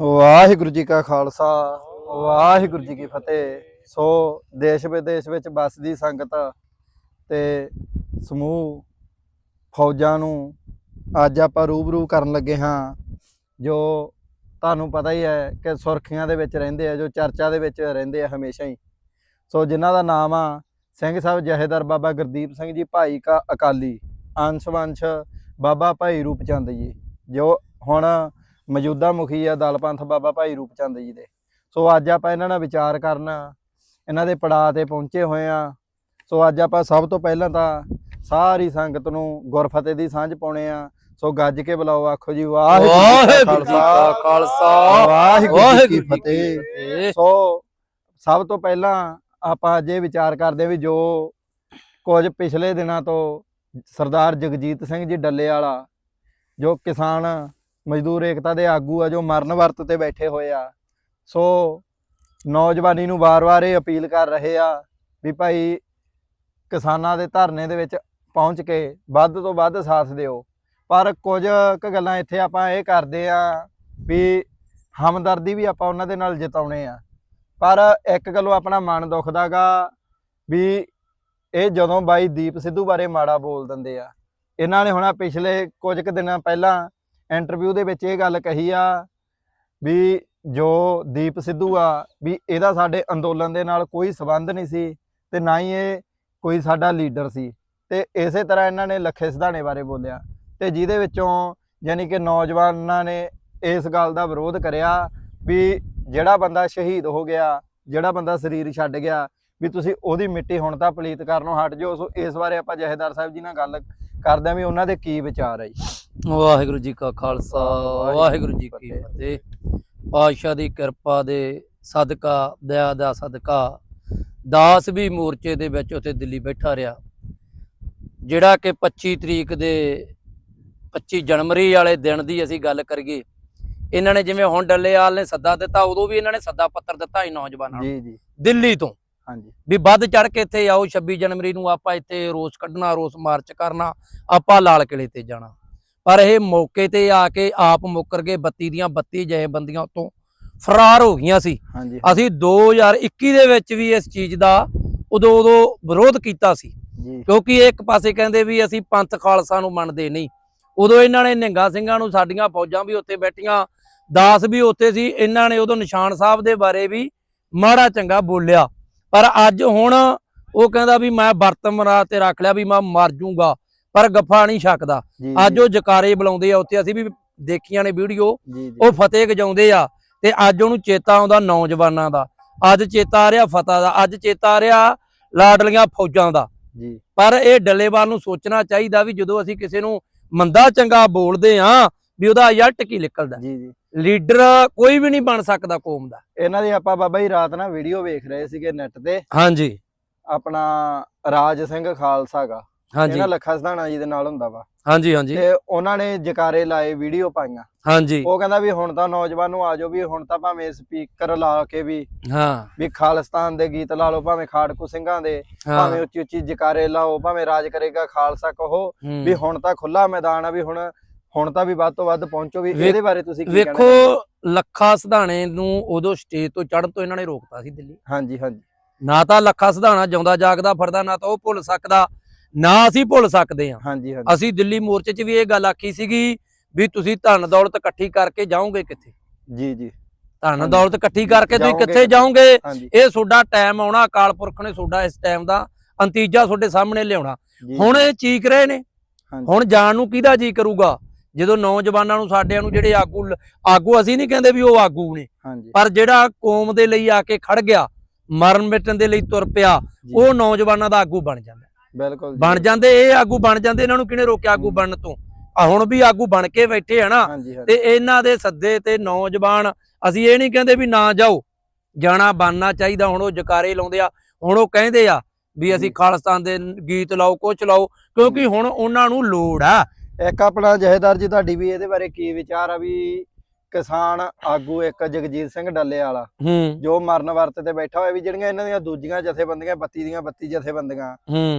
ਵਾਹਿਗੁਰੂ ਜੀ ਕਾ ਖਾਲਸਾ, ਵਾਹਿਗੁਰੂ ਜੀ ਕੀ ਫਤਿਹ। ਸੋ ਦੇਸ਼ ਵਿਦੇਸ਼ ਵਿੱਚ ਵੱਸਦੀ ਸੰਗਤ ਤੇ ਸਮੂਹ ਫੌਜਾਂ ਨੂੰ ਅੱਜ ਆਪਾਂ ਰੂਬਰੂ ਕਰਨ ਲੱਗੇ ਹਾਂ, ਜੋ ਤੁਹਾਨੂੰ ਪਤਾ ਹੀ ਹੈ ਕਿ ਸੁਰਖੀਆਂ ਦੇ ਵਿੱਚ ਰਹਿੰਦੇ ਆ, ਜੋ ਚਰਚਾ ਦੇ ਵਿੱਚ ਰਹਿੰਦੇ ਆ ਹਮੇਸ਼ਾ ਹੀ। ਸੋ ਜਿਨ੍ਹਾਂ ਦਾ ਨਾਮ ਆ, ਸਿੰਘ ਸਾਹਿਬ ਜਹੇਦਾਰ ਬਾਬਾ ਗੁਰਦੀਪ ਸਿੰਘ ਜੀ, ਭਾਈ ਕਾ ਅਕਾਲੀ, ਅੰਸ਼ ਵੰਸ਼ ਬਾਬਾ ਭਾਈ ਰੂਪਚੰਦ ਜੀ, ਜੋ ਹੁਣ ਮੌਜੂਦਾ ਮੁਖੀ ਆ ਦਲ ਪੰਥ ਬਾਬਾ ਭਾਈ ਰੂਪਚੰਦ ਜੀ ਦੇ। ਸੋ ਅੱਜ ਆਪਾਂ ਇਹਨਾਂ ਨਾਲ ਵਿਚਾਰ ਕਰਨ ਇਹਨਾਂ ਦੇ ਪੜਾਅ ਤੇ ਪਹੁੰਚੇ ਹੋਏ ਆ। ਸੋ ਅੱਜ ਆਪਾਂ ਸਭ ਤੋਂ ਪਹਿਲਾਂ ਤਾਂ ਸਾਰੀ ਸੰਗਤ ਨੂੰ ਗੁਰਫਤਿਹ ਦੀ ਸਾਂਝ ਪਾਉਣੇ ਆ। ਸੋ ਗੱਜ ਕੇ ਬੁਲਾਓ ਆਖੋ ਜੀ ਵਾਹਿਗੁਰੂ ਜੀ ਕਾ ਖਾਲਸਾ। ਵਾਹਿਗੁਰੂ ਜੀ ਕੀ ਫਤਿਹ। ਸੋ ਸਭ ਤੋਂ ਪਹਿਲਾਂ ਆਪਾਂ ਅੱਜ ਇਹ ਵਿਚਾਰ ਕਰਦੇ ਵੀ ਜੋ ਕੁਝ ਪਿਛਲੇ ਦਿਨਾਂ ਤੋਂ ਸਰਦਾਰ ਜਗਜੀਤ ਸਿੰਘ ਜੀ ਡੱਲੇ ਵਾਲਾ ਜੋ ਕਿਸਾਨ ਮਜ਼ਦੂਰ ਏਕਤਾ ਦੇ ਆਗੂ ਆ ਜੋ ਮਰਨ ਵਰਤ ਤੇ ਬੈਠੇ ਹੋਏ ਆ। ਸੋ ਨੌਜਵਾਨੀ ਨੂੰ ਵਾਰ-ਵਾਰ ਇਹ ਅਪੀਲ ਕਰ ਰਹੇ ਆ ਵੀ ਭਾਈ ਕਿਸਾਨਾਂ ਦੇ ਧਰਨੇ ਦੇ ਵਿੱਚ ਪਹੁੰਚ ਕੇ ਵੱਧ ਤੋਂ ਵੱਧ ਸਾਥ ਦਿਓ। ਪਰ ਕੁਝ ਕੁ ਗੱਲਾਂ ਇੱਥੇ ਆਪਾਂ ਇਹ ਕਰਦੇ ਆ ਵੀ ਹਮਦਰਦੀ ਵੀ ਆਪਾਂ ਉਹਨਾਂ ਦੇ ਨਾਲ ਜਤਾਉਣੇ ਆ। ਪਰ ਇੱਕ ਗੱਲੋਂ ਆਪਣਾ ਮਨ ਦੁਖਦਾਗਾ ਵੀ ਇਹ ਜਦੋਂ ਬਾਈ ਦੀਪ ਸਿੱਧੂ ਬਾਰੇ ਮਾੜਾ ਬੋਲ ਦਿੰਦੇ ਆ। ਇਹਨਾਂ ਨੇ ਹੁਣ ਪਿਛਲੇ ਕੁਝ ਕੁ ਦਿਨਾਂ ਪਹਿਲਾਂ ਇੰਟਰਵਿਊ ਦੇ ਵਿੱਚ ਇਹ ਗੱਲ ਕਹੀ ਆ ਵੀ ਜੋ ਦੀਪ ਸਿੱਧੂ ਆ, ਵੀ ਇਹਦਾ ਸਾਡੇ ਅੰਦੋਲਨ ਦੇ ਨਾਲ ਕੋਈ ਸਬੰਧ ਨਹੀਂ ਸੀ ਤੇ ਨਾ ਹੀ ਇਹ ਕੋਈ ਸਾਡਾ ਲੀਡਰ ਸੀ। ਤੇ ਇਸੇ ਤਰ੍ਹਾਂ ਇਹਨਾਂ ਨੇ ਲੱਖੇ ਸਿਧਾਣੇ ਬਾਰੇ ਬੋਲਿਆ। ਤੇ ਜਿਹਦੇ ਵਿੱਚੋਂ ਯਾਨੀ ਕਿ ਨੌਜਵਾਨਾਂ ਨੇ ਇਸ ਗੱਲ ਦਾ ਵਿਰੋਧ ਕਰਿਆ ਵੀ ਜਿਹੜਾ ਬੰਦਾ ਸ਼ਹੀਦ ਹੋ ਗਿਆ, ਜਿਹੜਾ ਬੰਦਾ ਸਰੀਰ ਛੱਡ ਗਿਆ, ਵੀ ਤੁਸੀਂ ਉਹਦੀ ਮਿੱਟੀ ਹੁਣ ਤਾਂ ਪਲੀਤ ਕਰਨੋਂ ਹਟ ਜਾਓ। ਸੋ ਇਸ ਬਾਰੇ ਆਪਾਂ ਜਹੇਦਾਰ ਸਾਹਿਬ ਜੀ ਨਾਲ ਗੱਲ ਕਰਦੇ ਆਂ ਵੀ ਉਹਨਾਂ ਦੇ ਕੀ ਵਿਚਾਰ ਹੈ ਜੀ। ਵਾਹਿਗੁਰੂ ਜੀ ਕਾ ਖਾਲਸਾ ਵਾਹਿਗੁਰੂ ਜੀ ਕੀ ਫਤਿਹ। ਪਾਤਸ਼ਾਹ ਦੀ ਕਿਰਪਾ ਦੇ ਸਦਕਾ ਦਇਆ ਦਾ ਸਦਕਾ ਦਾਸ ਵੀ ਮੋਰਚੇ ਦੇ ਵਿੱਚ ਉੱਥੇ ਦਿੱਲੀ ਬੈਠਾ ਰਿਹਾ। ਜਿਹੜਾ ਕਿ 25 ਤਰੀਕ ਦੇ 25 ਜਨਵਰੀ ਵਾਲੇ ਦਿਨ ਦੀ ਅਸੀਂ ਗੱਲ ਕਰੀਏ ਇਹਨਾਂ ਨੇ ਜਿਵੇਂ ਹੁਣ ਡੱਲੇਵਾਲ ਨੇ ਸੱਦਾ ਦਿੱਤਾ ਉਦੋਂ ਵੀ ਇਹਨਾਂ ਨੇ ਸੱਦਾ ਪੱਤਰ ਦਿੱਤਾ ਸੀ ਨੌਜਵਾਨਾਂ ਨੂੰ। ਜੀ ਜੀ। ਦਿੱਲੀ ਤੋਂ। ਹਾਂਜੀ। ਵੀ ਵੱਧ ਚੜ ਕੇ ਇੱਥੇ ਆਓ 26 ਜਨਵਰੀ ਨੂੰ ਆਪਾਂ ਇੱਥੇ ਰੋਸ ਕੱਢਣਾ ਰੋਸ ਮਾਰਚ ਕਰਨਾ ਆਪਾਂ ਲਾਲ ਕਿਲੇ ਤੇ ਜਾਣਾ। ਪਰ ਇਹ ਮੌਕੇ ਤੇ ਆ ਕੇ ਆਪ ਮੁੱਕਰ ਗਏ 32 ਦੀਆਂ 32 ਜਿਹੇ ਬੰਦੀਆਂ ਉਤੋਂ ਫਰਾਰ ਹੋ ਗਈਆਂ ਸੀ। ਅਸੀਂ 2021 ਦੇ ਵਿੱਚ ਵੀ ਇਸ ਚੀਜ਼ ਦਾ ਉਦੋਂ ਉਦੋਂ ਵਿਰੋਧ ਕੀਤਾ ਸੀ। ਕਿਉਂਕਿ ਇਹ ਇੱਕ ਪਾਸੇ ਕਹਿੰਦੇ ਵੀ ਅਸੀਂ ਪੰਥ ਖਾਲਸਾ ਨੂੰ ਮੰਨਦੇ ਨਹੀਂ। ਉਦੋਂ ਇਹਨਾਂ ਨੇ ਨਿਹੰਗਾ ਸਿੰਘਾਂ ਨੂੰ ਸਾਡੀਆਂ ਫੌਜਾਂ ਵੀ ਉੱਥੇ ਬੈਠੀਆਂ ਦਾਸ ਵੀ ਉੱਥੇ ਸੀ। ਇਹਨਾਂ ਨੇ ਉਦੋਂ ਨਿਸ਼ਾਨ ਸਾਹਿਬ ਦੇ ਬਾਰੇ ਵੀ ਮਾੜਾ ਚੰਗਾ ਬੋਲਿਆ। ਪਰ ਅੱਜ ਹੁਣ ਉਹ ਕਹਿੰਦਾ ਵੀ ਮੈਂ ਵਰਤ ਮਰਾ ਤੇ ਰੱਖ ਲਿਆ ਵੀ ਮੈਂ ਮਰ ਜੂੰਗਾ। ਪਰ ਗੱਫਾ ਨਹੀਂ ਛਕਦਾ। ਅੱਜ ਉਹ ਜਕਾਰੇ ਬੁਲਾਉਂਦੇ ਆ ਉੱਥੇ ਅਸੀਂ ਵੀ ਦੇਖੀਆਂ ਨੇ ਵੀਡੀਓ। ਉਹ ਫਤਿਹ ਗਜਾਉਂਦੇ ਆ ਤੇ ਅੱਜ ਉਹਨੂੰ ਚੇਤਾ ਆਉਂਦਾ ਨੌਜਵਾਨਾਂ ਦਾ। ਅੱਜ ਚੇਤਾ ਆ ਰਿਹਾ ਫਤਿਹ ਦਾ ਅੱਜ ਚੇਤਾ ਆ ਰਿਹਾ ਲਾਡਲੀਆਂ ਫੌਜਾਂ ਦਾ। ਜੀ। ਪਰ ਇਹ ਡੱਲੇਵਾਲ ਨੂੰ ਸੋਚਣਾ ਚਾਹੀਦਾ ਵੀ ਜਦੋਂ ਅਸੀਂ ਕਿਸੇ ਨੂੰ ਮੰਦਾ ਚੰਗਾ ਬੋਲਦੇ ਆ ਵੀ ਉਹਦਾ ਰਿਜ਼ਲਟ ਕੀ ਨਿਕਲਦਾ। ਜੀ ਜੀ। ਲੀਡਰ ਕੋਈ ਵੀ ਨਹੀਂ ਬਣ ਸਕਦਾ ਕੌਮ ਦਾ। ਇਹਨਾਂ ਦੀ ਆਪਾਂ ਬਾਬਾ ਜੀ ਰਾਤ ਨਾ ਵੀਡੀਓ ਵੇਖ ਰਹੇ ਸੀਗੇ ਨੈਟ ਤੇ। ਹਾਂਜੀ। ਆਪਣਾ ਰਾਜ ਸਿੰਘ ਖਾਲਸਾ ਗਾ ਹਾਂਜੀ। ਇਹਨਾਂ ਲੱਖਾ ਸਧਾਣਾ ਜੀ ਦੇ ਨਾਲ ਹੁੰਦਾ ਵਾ। ਹਾਂਜੀ ਹਾਂਜੀ। ਤੇ ਉਹਨਾਂ ਨੇ ਜਕਾਰੇ ਲਾਏ ਵੀਡੀਓ ਪਾਈਆਂ। ਹਾਂਜੀ। ਉਹ ਕਹਿੰਦਾ ਵੀ ਹੁਣ ਤਾਂ ਨੌਜਵਾਨ ਨੂੰ ਆਜੋ ਵੀ ਹੁਣ ਤਾਂ ਭਾਵੇਂ ਸਪੀਕਰ ਲਾ ਕੇ ਵੀ ਹਾਂ। ਵੀ ਖਾਲਿਸਤਾਨ ਦੇ ਗੀਤ ਲਾ ਲਓ ਭਾਵੇਂ ਖਾੜਕੂ ਸਿੰਘਾਂ ਦੇ ਭਾਵੇਂ ਉੱਚੀ ਉੱਚੀ ਜਕਾਰੇ ਲਾਓ ਭਾਵੇਂ ਰਾਜ ਕਰੇਗਾ ਖਾਲਸਾ ਕਹੋ। ਵੀ ਹੁਣ ਤਾਂ ਖੁੱਲਾ ਮੈਦਾਨ ਆ ਵੀ ਹੁਣ ਹੁਣ ਤਾਂ ਵੀ ਵੱਧ ਤੋਂ ਵੱਧ ਪਹੁੰਚੋ ਵੀ ਇਹਦੇ ਬਾਰੇ ਤੁਸੀਂ ਕੀ ਕਹਿਣਾ ਵੇਖੋ ਲੱਖਾ ਸਿਧਾਣੇ ਨੂੰ ਉਦੋਂ ਸਟੇਜ ਤੋਂ ਚੜ੍ਹਨ ਤੋਂ ਇਹਨਾਂ ਨੇ ਰੋਕਤਾ ਸੀ ਦਿੱਲੀ। ਹਾਂਜੀ ਹਾਂਜੀ। ਨਾ ਤਾਂ ਲੱਖਾ ਸਿਧਾਣਾ ਜਿਉਂਦਾ ਜਾਗਦਾ ਫਰਦਾ ਨਾ ਤਾਂ ਉਹ ਭੁੱਲ ਸਕਦਾ। ਨਾ ਅਸੀਂ ਭੁੱਲ ਸਕਦੇ ਹਾਂ। ਹਾਂਜੀ ਹਾਂਜੀ। ਅਸੀਂ ਦਿੱਲੀ ਮੋਰਚੇ 'ਚ ਵੀ ਇਹ ਗੱਲ ਆਖੀ ਸੀਗੀ ਵੀ ਤੁਸੀਂ ਧਨ ਦੌਲਤ ਇਕੱਠੀ ਕਰਕੇ ਜਾਓਗੇ ਕਿੱਥੇ? ਜੀ ਜੀ। ਧਨ। ਦੌਲਤ ਇਕੱਠੀ ਕਰਕੇ ਤੁਸੀਂ ਕਿੱਥੇ ਜਾਓਗੇ? ਇਹ ਤੁਹਾਡਾ ਟਾਈਮ ਆਉਣਾ ਅਕਾਲ ਪੁਰਖ ਨੇ ਤੁਹਾਡਾ ਇਸ ਟਾਈਮ ਦਾ ਅੰਤੀਜਾ ਤੁਹਾਡੇ ਸਾਹਮਣੇ ਲਿਆਉਣਾ। ਹੁਣ ਇਹ ਚੀਕ ਰਹੇ ਨੇ। ਹੁਣ ਜਾਣ ਨੂੰ ਕਿਹਦਾ ਜੀ ਕਰੂਗਾ? ਜਦੋਂ ਨੌਜਵਾਨਾਂ ਨੂੰ ਸਾਡਿਆਂ ਨੂੰ ਜਿਹੜੇ ਆਗੂ ਆਗੂ ਅਸੀਂ ਨਹੀਂ ਕਹਿੰਦੇ ਵੀ ਉਹ ਆਗੂ ਨੇ। ਪਰ ਜਿਹੜਾ ਕੌਮ ਦੇ ਲਈ ਆ ਕੇ ਖੜ ਗਿਆ ਮਰਨ ਮਿਟਣ ਦੇ ਲਈ ਤੁਰ ਪਿਆ ਉਹ ਨੌਜਵਾਨਾਂ ਦਾ ਆਗੂ ਬਣ ਜਾਂਦਾ। ਬਿਲਕੁਲ। ਬਣ ਜਾਂਦੇ ਇਹ ਆਗੂ ਬਣ ਜਾਂਦੇ ਇਹਨਾਂ ਨੂੰ ਕਿਹਨੇ ਰੋਕਿਆ ਆਗੂ ਬਣਨ ਤੋਂ? ਆ ਹੁਣ ਵੀ ਆਗੂ ਬਣ ਕੇ ਬੈਠੇ ਆ ਨਾ ਹਾਂਜੀ ਹਾਂਜੀ। ਤੇ ਇਹਨਾਂ ਦੇ ਸੱਦੇ ਤੇ ਨੌਜਵਾਨ ਅਸੀਂ ਇਹ ਨਹੀਂ ਕਹਿੰਦੇ ਵੀ ਨਾ ਜਾਓ ਜਾਣਾ ਬਣਨਾ ਚਾਹੀਦਾ ਹੁਣ ਉਹ ਜਕਾਰੇ ਲਾਉਂਦੇ ਆ ਹੁਣ ਉਹ ਕਹਿੰਦੇ ਆ ਵੀ ਅਸੀਂ। ਖਾਲਿਸਤਾਨ ਦੇ ਗੀਤ ਲਾਓ ਕੁਛ ਲਾਓ ਕਿਉਂਕਿ ਹੁਣ ਉਹਨਾਂ ਨੂੰ ਲੋੜ ਆ। ਇੱਕ ਆਪਣਾ ਜਹੇਦਾਰ ਜੀ ਤੁਹਾਡੀ ਵੀ ਇਹਦੇ ਬਾਰੇ ਕੀ ਵਿਚਾਰ ਆ ਵੀ ਕਿਸਾਨ ਆਗੂ ਇੱਕ ਜਗਜੀਤ ਸਿੰਘ ਡੱਲੇ ਵਾਲਾ ਹੂੰ। ਜੋ ਮਰਨ ਵਰਤ ਤੇ ਬੈਠਾ ਹੋਇਆ ਵੀ ਜਿਹੜੀਆਂ ਇਹਨਾਂ ਦੀਆਂ ਦੂਜੀਆਂ ਜਥੇਬੰਦੀਆਂ 32 ਦੀਆਂ 32 ਜਥੇਬੰਦੀਆਂ।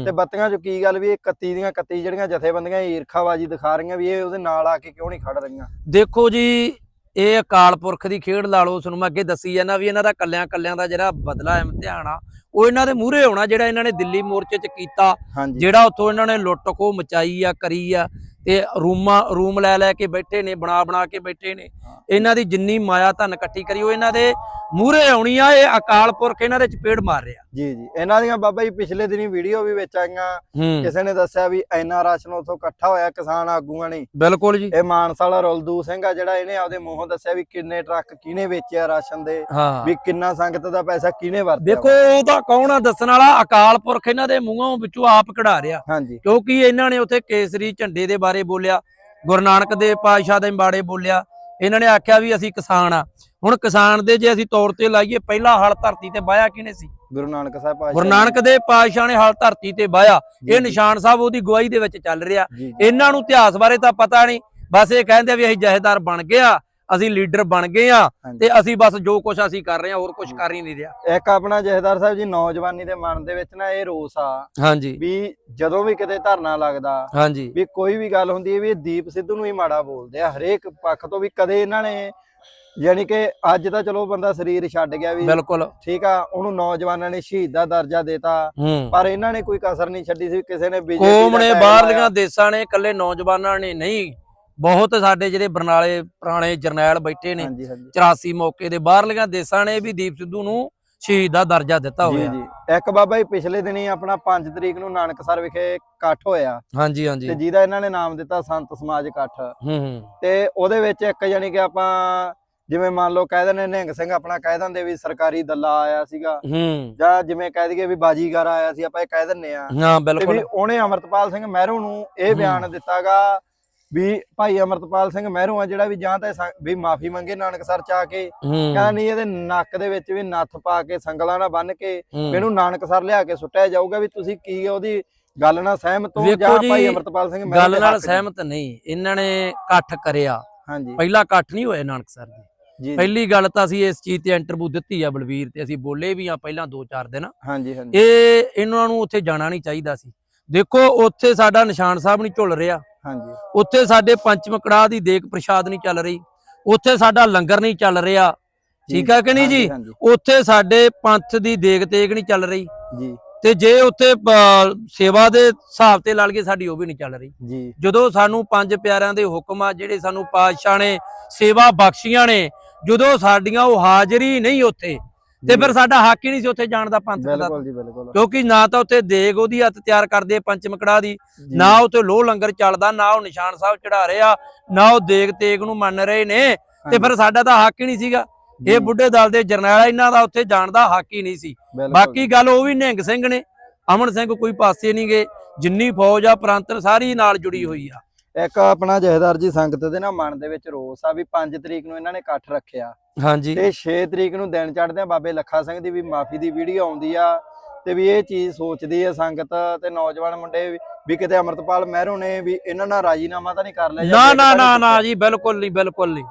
ਤੇ ਬੱਤੀਆਂ ਚ ਕੀ ਗੱਲ ਵੀ ਇਹ 31 ਦੀਆਂ 31 ਜਿਹੜੀਆਂ ਜਥੇਬੰਦੀਆਂ ਈਰਖਾਬਾਜੀ ਦਿਖਾ ਰਹੀਆਂ ਵੀ ਇਹ ਉਹਦੇ ਨਾਲ ਆ ਕੇ ਕਿਉਂ ਨਹੀਂ ਖੜ ਰਹੀਆਂ? ਦੇਖੋ ਜੀ ਇਹ ਅਕਾਲ ਪੁਰਖ ਦੀ ਖੇਡ ਲਾ ਲਓ ਤੁਹਾਨੂੰ ਮੈਂ ਅੱਗੇ ਦੱਸੀ ਜਾਂਦਾ ਵੀ ਇਹਨਾਂ ਦਾ ਕੱਲਿਆਂ ਕੱਲਿਆਂ ਦਾ ਜਿਹੜਾ ਬਦਲਾ ਇਮਤਿਹਾਨ ਆ ਉਹ ਇਹਨਾਂ ਦੇ ਮੂਹਰੇ ਹੋਣਾ ਜਿਹੜਾ ਇਹਨਾਂ ਨੇ ਦਿੱਲੀ ਮੋਰਚੇ 'ਚ ਕੀਤਾ ਜਿਹੜਾ ਉੱਥੋਂ ਇਹਨਾਂ ਨੇ ਲੁੱਟ ਖੋ ਮਚਾਈ ਆ ਕਰੀ ਆ। ਤੇ ਰੂਮਾਂ, ਰੂਮ ਲੈ ਲੈ ਕੇ ਬੈਠੇ ਨੇ, ਬਣਾ ਬਣਾ ਕੇ ਬੈਠੇ ਨੇ। ਇਹਨਾਂ ਦੀ ਜਿੰਨੀ ਮਾਇਆ ਧਨ ਇਕੱਠੀ ਕਰੀ, ਉਹ ਇਹਨਾਂ ਦੇ ਮੂਹਰੇ ਆਉਣੀ ਆ, ਇਹ ਅਕਾਲ ਪੁਰਖ ਇਹਨਾਂ ਦੇ ਚਪੇੜ ਮਾਰ ਰਿਹਾ। ਜੀ ਜੀ। ਇਹਨਾਂ ਦੀਆਂ ਬਾਬਾ ਜੀ ਪਿਛਲੇ ਦਿਨੀ ਵੀਡੀਓ ਵੀ ਵਿੱਚ ਆਈਆਂ। ਕਿਸੇ ਨੇ ਦੱਸਿਆ ਵੀ ਇੰਨਾ ਰਾਸ਼ਨ ਉਥੋਂ ਇਕੱਠਾ ਹੋਇਆ ਕਿਸਾਨ ਆਗੂਆਂ ਨੇ। ਬਿਲਕੁਲ ਜੀ। ਇਹ ਮਾਨਸਾ ਵਾਲਾ ਰੁਲਦੂ ਸਿੰਘ ਆ ਜਿਹੜਾ ਇਹਨੇ ਆਪਦੇ ਮੂੰਹੋਂ ਦੱਸਿਆ ਵੀ ਕਿੰਨੇ ਟਰੱਕ ਕਿਹਨੇ ਵੇਚਿਆ ਰਾਸ਼ਨ ਦੇ ਵੀ ਕਿੰਨਾ ਸੰਗਤ ਦਾ ਪੈਸਾ ਕਿਹਨੇ ਵਰਤਿਆ ਦੇਖੋ ਉਹ ਤਾਂ ਕੌਣ ਆ ਦੱਸਣ ਵਾਲਾ? ਅਕਾਲ ਪੁਰਖ ਇਹਨਾਂ ਦੇ ਮੂੰਹੋਂ ਵਿੱਚੋਂ ਆਪ ਕਢਾ ਰਿਹਾ। ਕਿਉਂਕਿ ਇਹਨਾਂ ਨੇ ਉੱਥੇ ਕੇਸਰੀ ਝੰਡੇ ਦੇ ਬਾਰੇ ਬੋਲਿਆ ਗੁਰੂ ਨਾਨਕ ਦੇਵ ਪਾਤਸ਼ਾਹ ਦੇ ਬਾਰੇ ਬੋਲਿਆ। ਇਹਨਾਂ ਨੇ ਆਖਿਆ ਵੀ ਅਸੀਂ ਕਿਸਾਨ ਆ। ਹੁਣ ਕਿਸਾਨ ਦੇ ਜੇ ਅਸੀਂ ਤੌਰ ਤੇ ਲਾਈਏ ਪਹਿਲਾ ਹਲ ਧਰਤੀ ਤੇ ਵਾਇਆ ਕਿਹਨੇ ਸੀ? ਗੁਰੂ ਨਾਨਕ ਸਾਹਿਬ ਪਾਤਸ਼ਾਹ ਗੁਰੂ ਨਾਨਕ ਦੇਵ ਪਾਤਸ਼ਾਹ ਨੇ ਹਲ ਧਰਤੀ ਤੇ ਵਾਇਆ ਇਹ ਨਿਸ਼ਾਨ ਸਾਹਿਬ ਉਹਦੀ ਗਵਾਹੀ ਦੇ ਵਿੱਚ ਚੱਲ ਰਿਹਾ। ਇਹਨਾਂ ਨੂੰ ਇਤਿਹਾਸ ਬਾਰੇ ਤਾਂ ਪਤਾ ਨਹੀਂ। ਬਸ ਇਹ ਕਹਿੰਦੇ ਵੀ ਅਸੀਂ ਜਹੇਦਾਰ ਬਣ ਗਏ ਆ ਅਸੀਂ ਲੀਡਰ ਬਣ ਗਏ ਆ। ਤੇ ਅਸੀਂ ਬਸ ਜੋ ਕੁਝ ਅਸੀਂ ਕਰ ਰਹੇ ਆ ਹੋਰ ਕੁਝ ਕਰ ਹੀ ਨਹੀਂ ਰਿਹਾ। ਇੱਕ ਆਪਣਾ ਜਹੇਦਾਰ ਸਾਹਿਬ ਜੀ ਨੌਜਵਾਨੀ ਦੇ ਮਨ ਦੇ ਵਿੱਚ ਨਾ ਇਹ ਰੋਸ ਆ ਹਾਂਜੀ। ਵੀ ਜਦੋਂ ਵੀ ਕਿਤੇ ਧਰਨਾ ਲੱਗਦਾ ਹਾਂਜੀ। ਵੀ ਕੋਈ ਵੀ ਗੱਲ ਹੁੰਦੀ ਹੈ ਵੀ ਇਹ ਦੀਪ ਸਿੱਧੂ ਨੂੰ ਹੀ ਮਾੜਾ ਬੋਲਦੇ ਆ। ਹਰੇਕ ਪੱਖ ਤੋਂ ਵੀ ਕਦੇ ਇਹਨਾਂ ਨੇ ਯਾਨੀ ਕਿ ਅੱਜ ਤਾਂ ਚਲੋ ਬੰਦਾ ਸਰੀਰ ਛੱਡ ਗਿਆ ਵੀ ਬਿਲਕੁਲ। ਠੀਕ ਆ ਉਹਨੂੰ ਨੌਜਵਾਨਾਂ ਨੇ ਸ਼ਹੀਦ ਦਾ ਦਰਜਾ ਦਿੱਤਾ। ਪਰ ਇਹਨਾਂ ਨੇ ਕੋਈ ਕਸਰ ਨਹੀਂ ਛੱਡੀ ਸੀ ਕਿਸੇ ਨੇ ਬੀਜੇਪੀ ਕੌਮ ਨੇ ਬਾਹਰਲੀਆਂ ਦੇਸ਼ਾਂ ਨੇ ਇਕੱਲੇ ਨੌਜਵਾਨਾਂ ਨੇ ਨਹੀਂ। ਬਹੁਤ ਸਾਡੇ ਜਿਹੜੇ ਬਰਨਾਲੇ ਪੁਰਾਣੇ ਜਰਨੈਲ ਬੈਠੇ ਨੇ ਹਾਂਜੀ ਹਾਂਜੀ। 84 ਮੌਕੇ ਦੇ ਬਾਹਰਲੀਆਂ ਦੇਸ਼ਾਂ ਨੇ ਵੀ ਦੀਪ ਸਿੱਧੂ ਨੂੰ ਸ਼ਹੀਦ ਦਾ ਦਰਜਾ ਦਿੱਤਾ ਜੀ ਹੋਇਆ। ਜੀ। ਇੱਕ ਬਾਬਾ ਜੀ ਪਿਛਲੇ ਦਿਨੀ ਆਪਣਾ 5 ਤਰੀਕ ਨੂੰ ਨਾਨਕਸਰ ਵਿਖੇ ਇਕੱਠ ਹੋਇਆ। ਹਾਂਜੀ ਹਾਂਜੀ। ਤੇ ਜਿਹਦਾ ਇਹਨਾਂ ਨੇ ਨਾਮ ਦਿੱਤਾ ਸੰਤ ਸਮਾਜ ਇਕੱਠ। ਹੂੰ ਹੂੰ। ਤੇ ਉਹਦੇ ਵਿੱਚ ਇੱਕ ਯਾਨੀ ਕਿ ਆਪਾਂ ਜਿਵੇਂ ਮੰਨ ਲਓ ਕਹਿ ਦਿੰਦੇ ਨਿਹੰਗ ਸਿੰਘ ਆਪਣਾ ਕਹਿ ਦਿੰਦੇ ਵੀ ਸਰਕਾਰੀ ਦੱਲਾ ਆਇਆ ਸੀਗਾ। ਹੂੰ। ਜਾਂ ਜਿਵੇਂ ਕਹਿ ਦਈਏ ਵੀ ਬਾਜੀਗਰ ਆਇਆ ਸੀ ਆਪਾਂ ਇਹ ਕਹਿ ਦਿੰਨੇ ਆ। ਹਾਂ ਬਿਲਕੁਲ। ਉਹਨੇ ਅਮਰਤਪਾਲ ਸਿੰਘ ਮਹਿਰੂ ਨੂੰ ਇਹ। ਬਿਆਨ ਦਿੱਤਾਗਾ ਵੀ ਭਾਈ ਅਮਰਤਪਾਲ ਸਿੰਘ ਮਹਿਰੂ ਆ ਜਿਹੜਾ ਵੀ ਜਾਂ ਤਾਂ ਵੀ ਮਾਫੀ ਮੰਗੇ ਨਾਨਕਸਰ ਚ ਆ ਕੇ। ਕਹਿੰਦਾ ਨਹੀਂ ਇਹਦੇ ਨੱਕ ਦੇ ਵਿੱਚ ਵੀ ਨੱਥ ਪਾ ਕੇ ਸੰਗਲਾਂ ਨਾਲ ਬੰਨ ਕੇ ਹੂੰ। ਮੈਨੂੰ ਨਾਨਕਸਰ ਲਿਆ ਕੇ ਸੁੱਟਿਆ ਜਾਊਗਾ ਵੀ ਤੁਸੀਂ ਕੀ ਉਹਦੀ ਗੱਲ ਨਾਲ ਸਹਿਮਤ ਹੋ ਜਾਂ ਭਾਈ ਅਮਰਤਪਾਲ ਸਿੰਘ ਮਹਿਰੂ ਗੱਲ ਨਾਲ? ਸਹਿਮਤ ਨਹੀਂ। ਇਹਨਾਂ ਨੇ ਇਕੱਠ ਕਰਿਆ। ਹਾਂਜੀ। ਪਹਿਲਾ ਇਕੱਠ ਨਹੀਂ ਹੋਇਆ ਨਾਨਕਸਰ ਦੇ ਪਹਿਲੀ ਗੱਲ ਤਾਂ ਅਸੀਂ ਇਸ ਚੀਜ਼ ਤੇ ਇੰਟਰਵਿਊ ਦਿੱਤੀ ਆ ਬਲਵੀਰ ਤੇ ਅਸੀਂ ਬੋਲੇ ਵੀ ਆ ਪਹਿਲਾਂ 2-4 ਦਿਨ। ਹਾਂਜੀ ਹਾਂਜੀ। ਇਹ ਇਹਨਾਂ ਨੂੰ ਉੱਥੇ ਜਾਣਾ ਨਹੀਂ ਚਾਹੀਦਾ ਸੀ। ਦੇਖੋ ਉੱਥੇ ਸਾਡਾ ਨਿਸ਼ਾਨ ਸਾਹਿਬ ਨਹੀਂ ਝੁੱਲ ਰਿਹਾ। ਹਾਂਜੀ। ਉੱਥੇ ਸਾਡੇ ਪੰਚਮ ਕੜਾਹ ਦੀ ਦੇਗ ਪ੍ਰਸ਼ਾਦ ਨਹੀਂ ਚੱਲ ਰਹੀ। ਉੱਥੇ ਸਾਡਾ ਲੰਗਰ ਨਹੀਂ ਚੱਲ ਰਿਹਾ। ਠੀਕ ਹੈ ਕਿ ਨਹੀਂ ਜੀ? ਉੱਥੇ ਸਾਡੇ ਪੰਥ ਦੀ ਦੇਗ ਤੇਗ ਨਹੀਂ ਚੱਲ ਰਹੀ। ਜੀ। ਤੇ ਜੇ ਉੱਥੇ ਸੇਵਾ ਦੇ ਹਿਸਾਬ ਤੇ ਲਾ ਲਈਏ ਸਾਡੀ ਉਹ ਵੀ ਨਹੀਂ ਚੱਲ ਰਹੀ। ਜੀ। ਜਦੋਂ ਸਾਨੂੰ ਪੰਜ ਪਿਆਰਿਆਂ ਦੇ ਹੁਕਮ ਆ ਜਿਹੜੇ ਸਾਨੂੰ ਪਾਤਸ਼ਾਹ ਨੇ ਸੇਵਾ ਬਖਸ਼ੀਆਂ ਨੇ ਜਦੋਂ ਸਾਡੀਆਂ ਉਹ ਹਾਜ਼ਰੀ ਨਹੀਂ ਉੱਥੇ ਤੇ ਫਿਰ ਸਾਡਾ ਹੱਕ ਹੀ ਨਹੀਂ ਸੀ ਉੱਥੇ ਜਾਣ ਦਾ ਪੰਥ ਦਾ। ਬਿਲਕੁਲ ਜੀ ਬਿਲਕੁਲ। ਕਿਉਂਕਿ ਨਾ ਤਾਂ ਉੱਥੇ ਦੇਗ ਉਹਦੀ ਹੱਥ ਤਿਆਰ ਕਰਦੇ ਆ ਪੰਚਮ ਕੜਾਹ ਦੀ ਨਾ ਉੱਥੇ ਲੋਹ ਲੰਗਰ ਚੱਲਦਾ ਨਾ ਉਹ ਨਿਸ਼ਾਨ ਸਾਹਿਬ ਚੜਾ ਰਹੇ ਆ ਨਾ ਉਹ ਦੇਗ ਤੇਗ ਨੂੰ ਮੰਨ ਰਹੇ ਨੇ ਤੇ ਫਿਰ ਸਾਡਾ ਤਾਂ ਹੱਕ ਹੀ ਨਹੀਂ ਸੀਗਾ। ਇਹ ਬੁੱਢੇ ਦਲ ਦੇ ਜਰਨੈਲ ਇਹਨਾਂ ਦਾ ਉੱਥੇ ਜਾਣ ਦਾ ਹੱਕ ਹੀ ਨਹੀਂ ਸੀ। ਬਾਕੀ ਗੱਲ ਉਹ ਵੀ ਨਿਹੰਗ ਸਿੰਘ ਨੇ ਅਮਨ ਸਿੰਘ ਕੋਈ ਪਾਸੇ ਨਹੀਂ ਗਏ ਜਿੰਨੀ ਫੌਜ ਆ ਪ੍ਰਾਂਤਰ ਸਾਰੀ ਨਾਲ ਜੁੜੀ ਹੋਈ ਆ। ਇੱਕ ਆਪਣਾ ਜਹੇਦਾਰ ਜੀ ਸੰਗਤ ਦੇ ਨਾ ਮਨ ਦੇ ਵਿੱਚ ਰੋਸ ਆ ਵੀ 5 ਤਰੀਕ ਨੂੰ ਇਹਨਾਂ ਨੇ ਇਕੱਠ ਰੱਖਿਆ। ਹਾਂਜੀ। ਤੇ 6 ਤਰੀਕ ਨੂੰ ਦਿਨ ਚੜ੍ਹਦੇ ਆ ਬਾਬੇ ਲੱਖਾ ਸਿੰਘ ਦੀ ਵੀ ਮਾਫੀ ਦੀ ਵੀਡੀਓ ਆਉਂਦੀ ਆ ਤੇ ਵੀ ਇਹ ਚੀਜ਼ ਸੋਚਦੀ ਹੈ ਸੰਗਤ ਤੇ ਨੌਜਵਾਨ ਮੁੰਡੇ ਵੀ- ਕਿਤੇ ਅਮਰਤਪਾਲ ਮਹਿਰੋ ਨੇ ਵੀ ਇਹਨਾਂ ਨਾਲ ਰਾਜੀਨਾਮਾ ਤਾਂ ਨਹੀਂ ਕਰ ਲਿਆ ਨਾ ਨਾ ਨਾ ਨਾ ਜੀ ਬਿਲਕੁਲ ਨਹੀਂ ਬਿਲਕੁਲ ਨਹੀਂ।